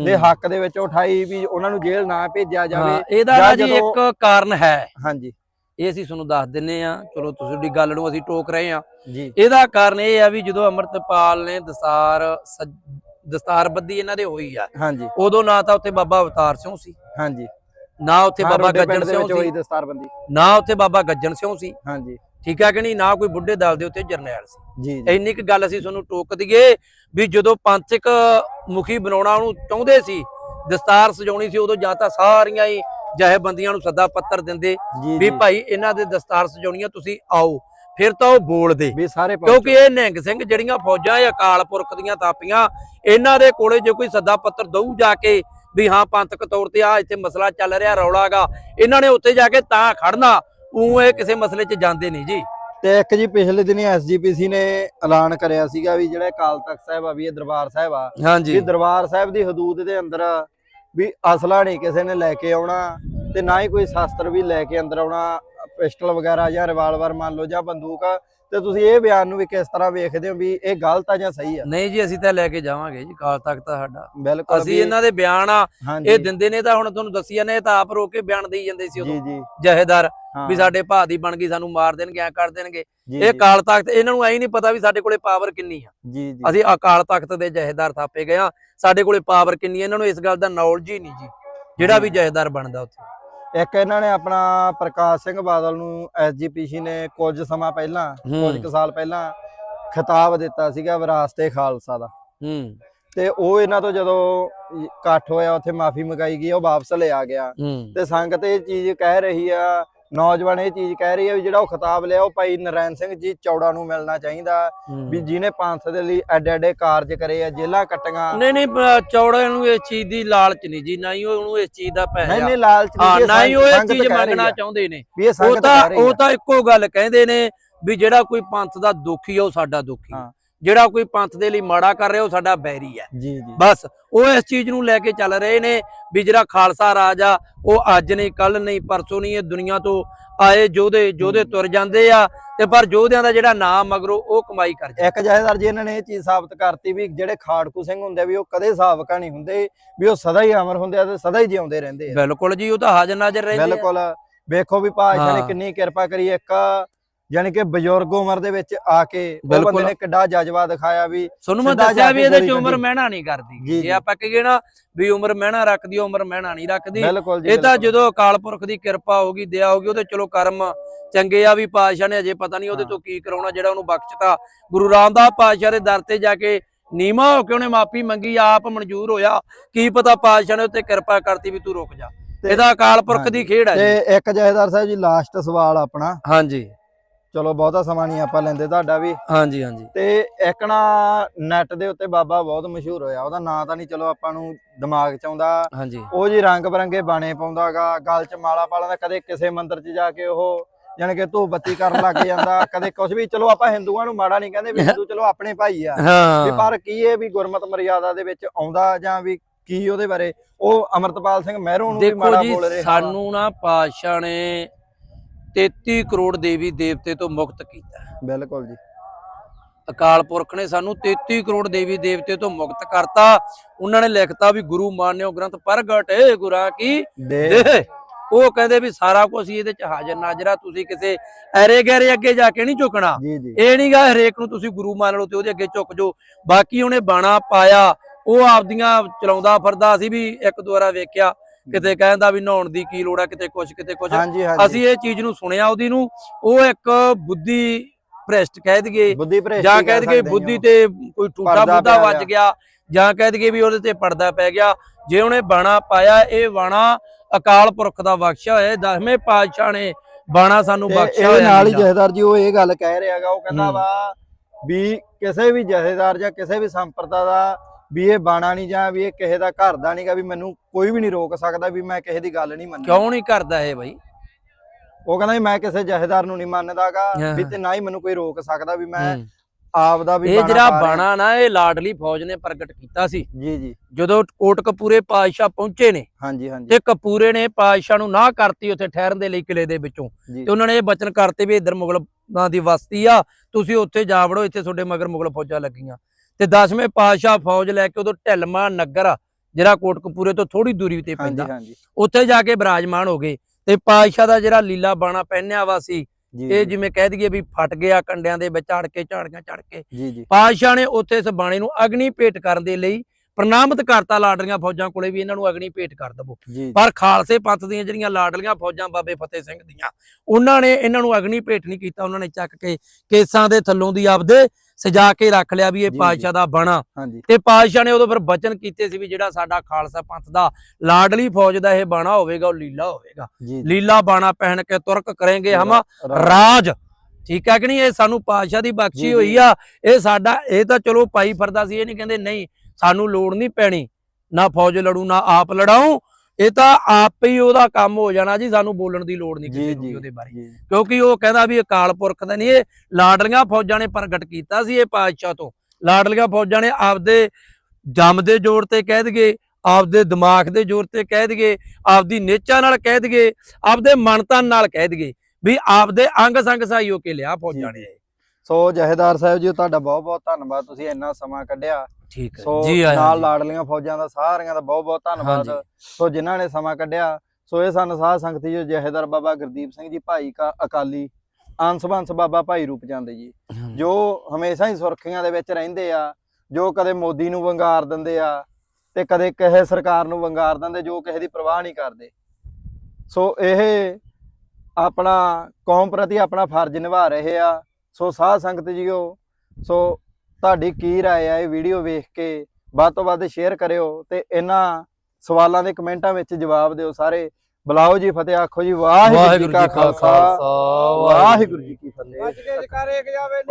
ਦੇ ਹੱਕ ਦੇ ਵਿੱਚ ਉਠਾਈ ਵੀ ਉਹਨਾਂ ਨੂੰ ਜੇਲ੍ਹ ਨਾ ਭੇਜਿਆ ਜਾਵੇ ਇਹਦਾ ਜਾਂ ਇੱਕ ਕਾਰਨ ਹੈ। ਹਾਂਜੀ। ਇਹ ਅਸੀਂ ਤੁਹਾਨੂੰ ਦੱਸ ਦਿੰਨੇ ਆ। ਚਲੋ ਤੁਹਾਡੀ ਗੱਲ ਨੂੰ ਅਸੀਂ ਟੋਕ ਰਹੇ ਆ। ਜੀ। ਇਹਦਾ ਕਾਰਨ ਇਹ ਆ ਵੀ ਜਦੋਂ ਅਮਰਤਪਾਲ ਨੇ ਦਸਤਾਰ ਸੱਜ- ਦਸਤਾਰਬੰਦੀ ਇਹਨਾਂ ਦੇ ਹੋਈ ਆ ਹਾਂਜੀ। ਉਦੋਂ ਨਾ ਤਾਂ ਉੱਥੇ ਬਾਬਾ ਅਵਤਾਰ ਸਿੰਘ ਸੀ। ਹਾਂਜੀ। ਨਾ ਉੱਥੇ ਬਾਬਾ ਗੱਜਣ ਸਿੰਘ ਸੀ। ਦਸਤਾਰਬੰਦੀ। ਨਾ ਉੱਥੇ ਬਾਬਾ ਗੱਜਣ ਸਿੰਘ ਸੀ। ਹਾਂਜੀ। ਠੀਕ ਹੈ ਕਿ ਨਹੀਂ? ਨਾ ਕੋਈ ਬੁੱਢੇ ਦਲ ਦੇ ਉੱਤੇ ਜਰਨੈਲ ਸੀ। ਜੀ ਇੰਨੀ ਕੁ ਗੱਲ ਅਸੀਂ ਤੁਹਾਨੂੰ ਟੋਕ ਦਈਏ ਵੀ ਜਦੋਂ ਪੰਥਕ ਮੁਖੀ ਬਣਾਉਣਾ ਉਹਨੂੰ ਚਾਹੁੰਦੇ ਸੀ ਦਸਤਾਰ ਸਜਾਉਣੀ ਸੀ ਉਦੋਂ ਜਾਂ ਤਾਂ ਸਾਰੀਆਂ ਹੀ ਜਹੇਬੰਦੀਆਂ ਨੂੰ ਸੱਦਾ ਪੱਤਰ ਦਿੰਦੇ ਵੀ। ਭਾਈ ਇਹਨਾਂ ਦੇ ਦਸਤਾਰ ਸਜਾਉਣੀਆਂ ਤੁਸੀਂ ਆਓ। ਫਿਰ ਤਾਂ ਉਹ ਬੋਲਦੇ। ਵੀ ਸਾਰੇ ਕਿਉਂਕਿ ਇਹ ਨਿਹੰਗ ਸਿੰਘ ਜਿਹੜੀਆਂ ਫੌਜਾਂ ਇਹ ਅਕਾਲ ਪੁਰਖ ਦੀਆਂ ਤਾਪੀਆਂ ਇਹਨਾਂ ਦੇ ਕੋਲੇ ਜੇ ਕੋਈ ਸੱਦਾ ਪੱਤਰ ਦਊ ਜਾ ਕੇ ਵੀ ਹਾਂ ਪੰਥਕ ਤੌਰ ਤੇ ਆ ਇੱਥੇ ਮਸਲਾ ਚੱਲ ਰਿਹਾ ਰੌਲਾਗਾ ਇਹਨਾਂ ਨੇ ਉੱਥੇ ਜਾ ਕੇ ਤਾਂ ਖੜਨਾ ਉਹ ਇਹ ਕਿਸੇ ਮਸਲੇ 'ਚ ਜਾਂਦੇ ਨਹੀਂ ਜੀ। ਤੇ ਇੱਕ ਜੀ ਪਿਛਲੇ ਦਿਨੀ ਐਸਜੀਪੀਸੀ ਨੇ ਐਲਾਨ ਕਰਿਆ ਸੀਗਾ ਵੀ ਜਿਹੜਾ ਅਕਾਲ ਤਖਤ ਸਾਹਿਬ ਆ ਵੀ ਇਹ ਦਰਬਾਰ ਸਾਹਿਬ ਆ ਵੀ ਹਾਂਜੀ ਦਰਬਾਰ ਸਾਹਿਬ ਦੀ ਹਦੂਦ ਦੇ ਅੰਦਰ ਵੀ ਅਸਲਾ ਨਹੀਂ ਕਿਸੇ ਨੇ ਲੈ ਕੇ ਆਉਣਾ ਤੇ ਨਾ ਹੀ ਕੋਈ ਸ਼ਸਤਰ ਵੀ ਲੈ ਕੇ ਅੰਦਰ ਆਉਣਾ ਪਿਸਟਲ ਵਗੈਰਾ ਜਾਂ ਰਿਵਾਲਵਰ ਮੰਨ ਲਓ ਜਾਂ ਬੰਦੂਕ ਤੇ ਤੁਸੀਂ ਇਹ ਬਿਆਨ ਨੂੰ ਵੀ ਕਿਸ ਤਰ੍ਹਾਂ ਵੇਖਦੇ ਹੋ ਵੀ ਇਹ ਗਲਤ ਆ ਜਾਂ ਸਹੀ ਆ? ਨਹੀਂ ਜੀ ਅਸੀਂ ਤਾਂ ਲੈ ਕੇ ਜਾਵਾਂਗੇ ਜੀ ਕਾਲ ਤੱਕ ਤਾਂ ਸਾਡਾ। ਅਸੀਂ ਇਹਨਾਂ ਦੇ ਬਿਆਨ ਆ ਇਹ ਦਿੰਦੇ ਨੇ ਤਾਂ ਹੁਣ ਤੁਹਾਨੂੰ ਦੱਸੀ ਜਾਂਦੇ ਇਹ ਤਾਂ ਆਪ ਰੋ ਕੇ ਬਿਆਨ ਦੇਈ ਜਾਂਦੇ ਸੀ ਉਦੋਂ। ਜਹੇਦਾਰ ਵੀ ਸਾਡੇ ਭਾ ਦੀ ਬਣ ਗਈ ਸਾਨੂੰ ਮਾਰ ਦੇਣਗੇ ਐ ਕਰ ਦੇਣਗੇ। ਇਹ ਕਾਲ ਤਖਤ ਇਹਨਾਂ ਨੂੰ ਐ ਨਹੀਂ ਪਤਾ ਵੀ ਸਾਡੇ ਕੋਲੇ ਪਾਵਰ ਕਿੰਨੀ ਆ। ਜੀ ਜੀ। ਅਸੀਂ ਅਕਾਲ ਤਖਤ ਦੇ ਜਹੇਦਾਰ ਥਾਪੇ ਗਏ ਆ ਸਾਡੇ ਕੋਲੇ ਪਾਵਰ ਕਿੰਨੀ ਇਹਨਾਂ ਨੂੰ ਇਸ ਗੱਲ ਦਾ ਨੌਲੇਜ ਹੀ ਨਹੀਂ ਜੀ ਜਿਹੜਾ ਵੀ ਜਹੇਦਾਰ ਬਣਦਾ ਉੱਥੇ। ਇੱਕ ਇਹਨਾਂ ਨੇ ਆਪਣਾ ਪ੍ਰਕਾਸ਼ ਸਿੰਘ ਬਾਦਲ ਨੂੰ ਐਸਜੀਪੀਸੀ ਨੇ ਕੁਝ ਸਮਾਂ ਪਹਿਲਾਂ ਕੁਝ ਕੁ ਸਾਲ ਪਹਿਲਾਂ ਖਿਤਾਬ ਦਿੱਤਾ ਸੀਗਾ ਵਿਰਾਸਤੇ ਖਾਲਸਾ ਦਾ। ਹੂੰ। ਤੇ ਉਹ ਇਹਨਾਂ ਤੋਂ ਜਦੋਂ ਇਕੱਠ ਹੋਇਆ ਉੱਥੇ ਮਾਫੀ ਮੰਗਾਈ ਗਈ ਉਹ ਵਾਪਸ ਲਿਆ ਗਿਆ। ਤੇ ਸੰਗਤ ਇਹ ਚੀਜ਼ ਕਹਿ ਰਹੀ ਆ ਨੌਜਵਾਨ ਇਹ ਚੀਜ਼ ਕਹਿ ਰਹੀ ਹੈ ਵੀ ਜਿਹੜਾ ਉਹ ਖਿਤਾਬ ਲਿਆ ਉਹ ਭਾਈ ਨਰੈਣ ਸਿੰਘ ਜੀ ਚੌੜਾ ਨੂੰ ਮਿਲਣਾ ਚਾਹੀਦਾ ਵੀ ਜਿਹਨੇ ਪੰਥ ਦੇ ਲਈ ਐਡੇ ਐਡੇ ਕਾਰਜ ਕਰੇ ਆ ਜੇਲਾਂ ਕੱਟੀਆਂ। ਨਹੀਂ ਨਹੀਂ ਚੌੜੇ ਨੂੰ ਇਸ ਚੀਜ਼ ਦੀ ਲਾਲਚ ਨਹੀਂ ਜੀ ਨਾ ਹੀ ਉਹਨੂੰ ਇਸ ਚੀਜ਼ ਦਾ ਨਹੀਂ ਪੈਸਾ ਨਹੀਂ ਲਾਲਚ ਹਾਂ ਇਹ ਨਾ ਹੀ ਉਹ ਇਹ ਚੀਜ਼ ਮੰਗਣਾ ਚਾਹੁੰਦੇ ਨੇ। ਉਹ ਤਾਂ ਉਹ। ਤਾਂ ਇੱਕੋ ਗੱਲ ਕਹਿੰਦੇ ਨੇ ਵੀ ਜਿਹੜਾ ਕੋਈ ਪੰਥ ਦਾ ਦੁਖੀ ਆ ਉਹ ਸਾਡਾ ਦੁਖੀ। ਜਿਹੜਾ ਕੋਈ ਪੰਥ ਦੇ ਲਈ ਮਾੜਾ ਕਰ ਰਿਹਾ ਉਹ ਸਾਡਾ ਬੈਰੀ ਹੈ। ਜੀ ਜੀ। ਬਸ ਉਹ ਇਸ ਚੀਜ਼ ਨੂੰ ਲੈ ਕੇ ਚੱਲ ਰਹੇ ਨੇ ਵੀ ਜਿਹੜਾ ਖਾਲਸਾ ਰਾਜ ਆ ਉਹ ਅੱਜ ਨਹੀਂ ਕੱਲ ਨਹੀਂ ਪਰਸੋਂ ਨਹੀਂ ਇਹ ਦੁਨੀਆ ਤੋਂ ਆਏ ਯੋਧੇ ਹੂੰ। ਤੁਰ ਜਾਂਦੇ ਆ ਤੇ ਪਰ ਯੋਧਿਆਂ ਦਾ ਜਿਹੜਾ ਨਾਮ ਮਗਰੋਂ ਉਹ ਕਮਾਈ ਕਰ ਜਾਂਦੇ ਇੱਕ ਜਹੇਦਾਰ ਜੀ ਇਹਨਾਂ ਨੇ ਇਹ ਚੀਜ਼ ਸਾਬਤ ਕਰਤੀ ਵੀ ਜਿਹੜੇ ਖਾੜਕੂ ਸਿੰਘ ਹੁੰਦੇ ਵੀ ਉਹ ਕਦੇ ਸਾਬਕਾ ਨਹੀਂ ਹੁੰਦੇ ਵੀ ਉਹ ਸਦਾ ਹੀ ਅਮਰ ਹੁੰਦੇ ਆ ਤੇ ਸਦਾ ਹੀ ਜਿਉਂਦੇ ਰਹਿੰਦੇ ਆ। ਬਿਲਕੁਲ ਜੀ ਉਹ ਤਾਂ ਹਾਜ਼ਰ ਨਾਜ਼ਰ ਰਹਿੰਦੇ ਆ। ਬਿਲਕੁਲ। ਵੇਖੋ ਵੀ ਪਾਤਸ਼ਾਹ ਨੇ। ਕਿੰਨੀ ਕਿਰਪਾ ਕਰੀ ਇੱਕ ਯਾਨੀ ਕਿ ਬਜ਼ੁਰਗ ਉਮਰ ਦੇ ਵਿੱਚ ਆ ਕੇ ਉਹ ਬਿਲਕੁਲ। ਬੰਦੇ ਨੇ ਕਿੱਡਾ ਜਜ਼ਬਾ ਦਿਖਾਇਆ ਵੀ ਤੁਹਾਨੂੰ ਮੈਂ ਸਿੱਧਾ ਦੱਸਿਆ ਜਾ ਵੀ ਕੇ ਇਹਦੇ ਚ ਗੋਲੀ ਉਮਰ ਕੱਢੀ। ਮਹਿਣਾ ਨਹੀਂ ਕਰਦੀ ਜੀ। ਆਪਾਂ ਕਹੀਏ ਨਾ ਵੀ ਉਮਰ ਮਹਿਣਾ ਰੱਖਦੀ ਉਮਰ ਮਹਿਣਾ ਨਹੀਂ ਰੱਖਦੀ ਬਿਲਕੁਲ ਜੀ ਇਹ ਤਾਂ ਬਿਲਕੁਲ। ਜਦੋਂ ਅਕਾਲ ਪੁਰਖ ਦੀ ਕਿਰਪਾ ਹੋਗੀ ਦਇਆ ਹੋਗੀ ਉਹਦੇ ਚਲੋ ਕਰਮ ਚੰਗੇ ਆ ਵੀ ਪਾਤਸ਼ਾਹ ਨੇ ਅਜੇ ਪਤਾ ਨਹੀਂ ਉਹਦੇ। ਤੋਂ ਕੀ ਕਰਾਉਣਾ ਜਿਹੜਾ ਉਹਨੂੰ ਬਖਸ਼ਤਾ ਗੁਰੂ ਰਾਮਦਾਸ ਪਾਤਸ਼ਾਹ ਦੇ ਦਰ ਤੇ ਜਾ ਕੇ ਨੀਮਾ ਹੋ ਕੇ ਉਹਨੇ ਮਾਫੀ ਮੰਗੀ ਆਪ ਮਨਜ਼ੂਰ ਹੋਇਆ ਕੀ ਪਤਾ ਪਾਤਸ਼ਾਹ ਨੇ ਉੱਤੇ ਕਿਰਪਾ ਕਰਤੀ ਵੀ ਤੂੰ ਰੁਕ ਜਾ ਤੇ- ਇਹਦਾ ਅਕਾਲ ਪੁਰਖ ਦੀ ਖੇਡ ਹੈ ਜੀ ਤੇ ਇੱਕ ਜਹੇਦਾਰ ਸਾਹਿਬ ਜੀ ਲਾਸਟ ਸਵਾਲ ਆਪਣਾ ਹਾਂਜੀ ਚਲੋ ਬਹੁਤਾ ਸਮਾਂ ਨਹੀਂ ਆਪਾਂ ਲੈਂਦੇ ਤੁਹਾਡਾ ਵੀ। ਹਾਂਜੀ ਹਾਂਜੀ। ਤੇ ਇੱਕ ਨਾ ਨੈਟ ਦੇ ਉੱਤੇ ਬਾਬਾ ਬਹੁਤ ਮਸ਼ਹੂਰ ਹੋਇਆ। ਉਹਦਾ ਨਾਂ ਤਾਂ ਨਹੀਂ ਚਲੋ ਆਪਾਂ ਨੂੰ ਦਿਮਾਗ 'ਚ ਆਉਂਦਾ। ਹਾਂਜੀ। ਉਹ ਜੀ ਰੰਗ ਬਰੰਗੇ ਬਾਣੇ ਪਾਉਂਦਾਗਾ ਗਲ 'ਚ ਮਾਲਾ ਪਾ ਲੈਂਦਾ। ਕਦੇ ਕਿਸੇ ਮੰਦਿਰ 'ਚ ਜਾ ਕੇ ਉਹ ਜਾਣੀ ਕਿ ਧੂਪ ਬੱਤੀ ਕਰਨ ਲੱਗ ਜਾਂਦਾ। ਕਦੇ ਕੁਝ ਵੀ ਚਲੋ ਆਪਾਂ ਹਿੰਦੂਆਂ ਨੂੰ ਮਾੜਾ ਨਹੀਂ ਕਹਿੰਦੇ ਵੀ ਹਿੰਦੂ ਚਲੋ ਆਪਣੇ ਭਾਈ ਆ। ਹਾਂ। ਪਰ ਕੀ ਇਹ ਵੀ ਗੁਰਮਤ ਮਰਿਆਦਾ ਦੇ ਵਿੱਚ ਆਉਂਦਾ ਜਾਂ ਵੀ ਕੀ ਉਹਦੇ ਬਾਰੇ? ਉਹ ਅਮਰਤਪਾਲ ਸਿੰਘ ਮਹਿਰੋਂ ਨੂੰ ਵੀ ਦੇਖੋ ਮਾੜਾ ਬੋਲ ਰਿਹਾ ਵਾ। ਸਾਨੂੰ ਨਾ ਪਾਤਸ਼ਾਹ ਨੇ 33 ਕਰੋੜ ਦੇਵੀ ਦੇਵਤੇ ਤੋਂ ਮੁਕਤ ਕੀਤਾ। ਬਿਲਕੁਲ ਜੀ। ਅਕਾਲ ਪੁਰਖ ਨੇ ਸਾਨੂੰ 33 ਕਰੋੜ ਦੇਵੀ ਦੇਵਤੇ ਤੋਂ ਮੁਕਤ ਕਰਤਾ। ਉਹਨਾਂ ਨੇ ਲਿਖਤਾ ਵੀ ਗੁਰੂ ਮਾਨਿਓ ਗ੍ਰੰਥ ਪ੍ਰਗਟ ਗੁਰਾਂ ਕੀ ਦੇ। ਦੇ। ਉਹ ਕਹਿੰਦੇ ਵੀ ਸਾਰਾ ਕੁਝ ਇਹਦੇ ਚ ਹਾਜ਼ਰ ਨਾਜ਼ਰਾ ਤੁਸੀਂ ਕਿਸੇ ਐਰੇ ਗੈਰੇ ਅੱਗੇ ਜਾ ਕੇ ਨਹੀਂ ਝੁਕਣਾ। ਇਹ ਨਹੀਂਗਾ ਹਰੇਕ ਨੂੰ ਤੁਸੀਂ ਗੁਰੂ ਮੰਨ ਲਓ ਤੇ ਉਹਦੇ ਅੱਗੇ ਝੁਕ ਜਾਓ। ਬਾਕੀ ਉਹਨੇ ਬਾਣਾ ਪਾਇਆ ਉਹ ਆਪਦੀਆਂ ਚਲਾਉਂਦਾ ਫਿਰਦਾ ਸੀ ਵੀ ਇੱਕ ਦੋ ਵਾਰਾ ਵੇਖਿਆ। ਕਿਤੇ ਕਹਿੰਦਾ ਵੀ ਨਹਾਉਣ ਦੀ ਕੀ ਲੋੜ ਆ ਕਿਤੇ ਕੁਛ ਕਿਤੇ ਕੁਛ ਅਸੀਂ ਇਹ ਚੀਜ਼ ਨੂੰ ਸੁਣਿਆ ਉਹਦੀ ਨੂੰ ਉਹ ਇੱਕ ਬੁੱਧੀ ਭ੍ਰਿਸ਼ਟ ਕਹਿ ਦਈਏ ਜਾਂ ਕਹਿ ਦਈਏ ਬੁੱਧੀ। ਤੇ ਕੋਈ ਟੂਟਾ ਬੁੱਧਾ ਵੱਜ। ਗਿਆ ਜਾਂ ਕਹਿ ਦਈਏ ਵੀ ਉਹਦੇ ਤੇ ਪਰਦਾ ਪੈ ਗਿਆ ਜੇ ਉਹਨੇ ਬਾਣਾ ਪਾਇਆ ਇਹ ਬਾਣਾ ਅਕਾਲ ਪੁਰਖ ਦਾ ਬਖਸ਼ਿਆ ਹੋਇਆ। ਦਸਵੇਂ ਪਾਤਸ਼ਾਹ ਨੇ ਬਾਣਾ ਸਾਨੂੰ ਬਖਸ਼ਿਆ ਇਹ ਹੋਇਆ ਨਾਲ ਹੀ। ਜਹੇਦਾਰ ਜੀ ਉਹ ਇਹ ਗੱਲ ਕਹਿ ਰਿਹਾਗਾ ਉਹ ਕਹਿੰਦਾ। ਵਾ ਵੀ ਕਿਸੇ ਵੀ ਜਹੇਦਾਰ ਜਾਂ ਕਿਸੇ ਵੀ ਸੰਪਰਦਾ ਦਾ ਵੀ ਇਹ ਬਾਣਾ ਨਹੀਂ ਜਾਂ ਵੀ ਇਹ ਕਿਸੇ ਦਾ ਘਰ ਦਾ ਨਹੀਂਗਾ ਵੀ ਮੈਨੂੰ ਕੋਈ ਵੀ ਨਹੀਂ ਰੋਕ ਸਕਦਾ ਵੀ ਮੈਂ ਕਿਸੇ ਦੀ ਗੱਲ ਨਹੀਂ ਮੰਨਣੀ। ਕਿਉਂ ਨਹੀਂ ਕਰਦਾ ਇਹ ਬਈ? ਉਹ ਕਹਿੰਦਾ ਵੀ ਮੈਂ ਕਿਸੇ ਜਹੇਦਾਰ ਨੂੰ ਨਹੀਂ ਮੰਨਦਾਗਾ। ਵੀ ਤੇ ਨਾ ਹੀ ਮੈਨੂੰ ਕੋਈ ਰੋਕ ਸਕਦਾ ਵੀ ਮੈਂ। ਆਪ ਦਾ ਵੀ ਇਹ ਜਿਹੜਾ। ਬਾਣਾ ਨਾ ਇਹ ਲਾਡਲੀ ਫੌਜ ਨੇ ਪ੍ਰਗਟ ਕੀਤਾ ਸੀ। ਜੀ ਜੀ। ਜਦੋਂ ਕੋਟਕਪੂਰੇ ਪਾਤਸ਼ਾਹ ਪਹੁੰਚੇ ਨੇ ਹਾਂਜੀ ਹਾਂਜੀ। ਤੇ ਕਪੂਰੇ ਨੇ ਪਾਤਸ਼ਾਹ ਨੂੰ ਨਾ ਕਰਤੀ ਉੱਥੇ ਠਹਿਰਨ ਦੇ ਲਈ ਕਿਲੇ ਦੇ ਵਿੱਚੋਂ। ਤੇ ਉਹਨਾਂ ਨੇ ਇਹ ਬਚਨ ਕਰਤੇ ਵੀ ਇੱਧਰ ਮੁਗਲਾਂ ਦੀ ਵਸਤੀ ਆ ਤੁਸੀਂ ਉੱਥੇ ਜਾ ਵੜੋ ਇੱਥੇ ਤੁਹਾਡੇ ਮਗਰ ਮੁਗਲ ਫੌਜਾਂ ਲੱਗੀਆਂ। ਤੇ 10ਵੇਂ ਪਾਤਸ਼ਾਹ ਫੌਜ ਲੈ ਕੇ ਉਦੋਂ ਢਿਲਮਾ ਨਗਰ ਜਿਹੜਾ ਕੋਟਕਪੂਰੇ ਤੋਂ ਥੋੜੀ ਦੂਰੀ ਤੇ ਪੈਂਦਾ। ਉੱਥੇ ਜਾ ਕੇ ਬਿਰਾਜਮਾਨ ਹੋ ਗਏ ਤੇ ਪਾਤਸ਼ਾਹ ਦਾ ਜਿਹੜਾ ਲੀਲਾ ਬਾਣਾ ਪਹਿਨਿਆ ਵਾ ਸੀ ਇਹ ਜਿਵੇਂ ਕਹਿ ਦਈਏ ਵੀ ਫਟ ਗਿਆ ਕੰਡਿਆਂ ਦੇ ਵਿੱਚ ਝਾੜ ਕੇ ਝਾੜੀਆਂ ਚੜ ਕੇ। ਪਾਤਸ਼ਾਹ ਨੇ ਉੱਥੇ ਇਸ ਬਾਣੇ ਨੂੰ ਅਗਨੀ ਭੇਟ ਕਰਨ ਦੇ ਲਈ ਪ੍ਰਨਾਮਿਤ ਕਰਤਾ ਲਾਡਲੀਆਂ ਫੌਜਾਂ ਕੋਲੇ ਵੀ ਇਹਨਾਂ ਨੂੰ ਅਗਨੀ ਭੇਟ ਕਰ ਦਵੋ। ਪਰ ਖਾਲਸੇ ਪੰਥ ਦੀਆਂ ਜਿਹੜੀਆਂ ਲਾਡਲੀਆਂ ਫੌਜਾਂ ਬਾਬੇ ਫਤਿਹ ਸਿੰਘ ਦੀਆਂ ਉਹਨਾਂ ਨੇ ਇਹਨਾਂ ਨੂੰ ਅਗਨੀ ਭੇਟ ਨਹੀਂ ਕੀਤਾ ਉਹਨਾਂ ਨੇ ਚੱਕ ਕੇ ਕੇਸਾਂ ਦੇ ਥੱਲੋਂ ਦੀ ਆਪਦੇ ਸਜਾ ਕੇ ਰੱਖ ਲਿਆ ਵੀ ਇਹ ਪਾਤਸ਼ਾਹ ਦਾ ਬਣਾ। ਤੇ ਪਾਤਸ਼ਾਹ ਨੇ ਉਦੋਂ ਫਿਰ ਬਚਨ ਕੀਤੇ ਸੀ ਵੀ ਜਿਹੜਾ ਸਾਡਾ ਖਾਲਸਾ ਪੰਥ ਦਾ ਲਾਡਲੀ ਫੌਜ ਦਾ ਇਹ ਬਾਣਾ ਹੋਵੇਗਾ ਉਹ ਲੀਲਾ ਹੋਵੇਗਾ। ਲੀਲਾ ਬਾਣਾ ਪਹਿਨ ਕੇ ਤੁਰਕ ਕਰਾਂਗੇ ਹਮ ਰਾਜ। ਠੀਕ ਹੈ ਕਿ ਨਹੀਂ? ਇਹ ਸਾਨੂੰ ਪਾਤਸ਼ਾਹ ਦੀ ਬਖਸ਼ੀ। ਹੋਈ ਆ। ਇਹ ਸਾਡਾ ਇਹ ਤਾਂ ਚਲੋ ਪਾਈ ਫਿਰਦਾ ਸੀ ਇਹ ਨਹੀਂ ਕਹਿੰਦੇ ਨਹੀਂ ਸਾਨੂੰ ਲੋੜ ਨਹੀਂ ਪੈਣੀ। ਨਾ ਫੌਜ ਲੜੂ ਨਾ ਆਪ ਲੜਾਉ ਇਹ ਤਾਂ ਆਪ ਹੀ ਉਹਦਾ ਕੰਮ ਹੋ ਜਾਣਾ ਜੀ ਸਾਨੂੰ ਬੋਲਣ ਦੀ ਲੋੜ ਨਹੀਂ ਕਿਸੇ ਨੂੰ ਉਹਦੇ ਬਾਰੇ। ਕਿਉਂਕਿ ਉਹ ਕਹਿੰਦਾ ਵੀ ਅਕਾਲ ਪੁਰਖ ਦਾ ਨਹੀਂ ਇਹ ਲਾਡਲੀਆਂ ਫੌਜਾਂ ਨੇ ਪ੍ਰਗਟ ਕੀਤਾ ਸੀ ਇਹ ਪਾਤਸ਼ਾਹ ਤੋਂ। ਲਾਡਲੀਆਂ ਫੌਜਾਂ ਨੇ ਆਪਦੇ ਜੰਮ ਦੇ ਜ਼ੋਰ ਤੇ ਕਹਿ ਦਈਏ ਆਪਦੇ ਦਿਮਾਗ ਦੇ ਜ਼ੋਰ ਤੇ ਕਹਿ ਦਈਏ ਆਪਦੀ ਨੇਚਾ ਨਾਲ ਕਹਿ ਦਈਏ ਆਪਦੇ ਮਨ ਤਨ ਨਾਲ ਕਹਿ ਦਈਏ ਵੀ ਆਪਦੇ ਅੰਗ ਸੰਗ ਸਹਾਈ ਹੋ ਕੇ ਲਿਆ ਫੌਜਾਂ ਨੇ ਸੋ ਜਹੇਦਾਰ ਸਾਹਿਬ ਜੀ ਤੁਹਾਡਾ ਬਹੁਤ ਬਹੁਤ ਧੰਨਵਾਦ। ਤੁਸੀਂ ਇੰਨਾ ਸਮਾਂ ਕੱਢਿਆ। ਠੀਕ ਸੋ ਜੀ ਆਇਆਂ ਨਾਲ ਜੀ। ਲਾਡਲੀਆਂ ਫੌਜਾਂ ਦਾ ਸਾਰਿਆਂ ਦਾ ਬਹੁਤ ਬਹੁਤ ਧੰਨਵਾਦ। ਸੋ ਜਿਨ੍ਹਾਂ ਨੇ ਸਮਾਂ ਕੱਢਿਆ ਸੋ ਇਹ ਸਨ ਸਾਧ ਸੰਗਤ ਜੀ ਜਹੇਦਾਰ ਬਾਬਾ ਗੁਰਦੀਪ ਸਿੰਘ ਜੀ ਭਾਈ ਕਾ ਅਕਾਲੀ ਅੰਸਬੰਸ ਬਾਬਾ ਭਾਈ ਰੂਪ ਚੰਦ ਜੀ। ਜੋ ਹਮੇਸ਼ਾ ਹੀ ਸੁਰਖੀਆਂ ਦੇ ਵਿੱਚ ਰਹਿੰਦੇ ਆ ਜੋ ਕਦੇ ਮੋਦੀ ਨੂੰ ਵੰਗਾਰ ਦਿੰਦੇ ਆ ਤੇ ਕਦੇ ਕਿਸੇ ਸਰਕਾਰ ਨੂੰ ਵੰਗਾਰ ਦਿੰਦੇ ਜੋ ਕਿਸੇ ਦੀ ਪਰਵਾਹ ਨਹੀਂ ਕਰਦੇ। ਸੋ ਇਹ ਆਪਣਾ ਕੌਮ ਪ੍ਰਤੀ ਆਪਣਾ ਫਰਜ਼ ਨਿਭਾ ਰਹੇ ਆ। ਸੋ ਸਾਧ ਸੰਗਤ ਜੀਓ ਸੋ ਤੁਹਾਡੀ ਕੀ رائے ਆ ਇਹ ਵੀਡੀਓ ਵੇਖ ਕੇ ਵੱਧ ਤੋਂ ਵੱਧ ਸ਼ੇਅਰ ਕਰਿਓ ਤੇ ਇਹਨਾਂ ਸਵਾਲਾਂ ਦੇ ਕਮੈਂਟਾਂ ਵਿੱਚ ਜਵਾਬ ਦਿਓ ਸਾਰੇ ਬੁਲਾਓ ਜੀ ਫਤਿਹ ਆਖੋ ਜੀ ਵਾਹਿਗੁਰੂ ਜੀ ਕਾ ਖਾਲਸਾ ਵਾਹਿਗੁਰੂ ਜੀ ਕੀ ਫਤਿਹ ਅੱਜ ਕੇ ਜਕਾਰੇ ਜਾਵੇ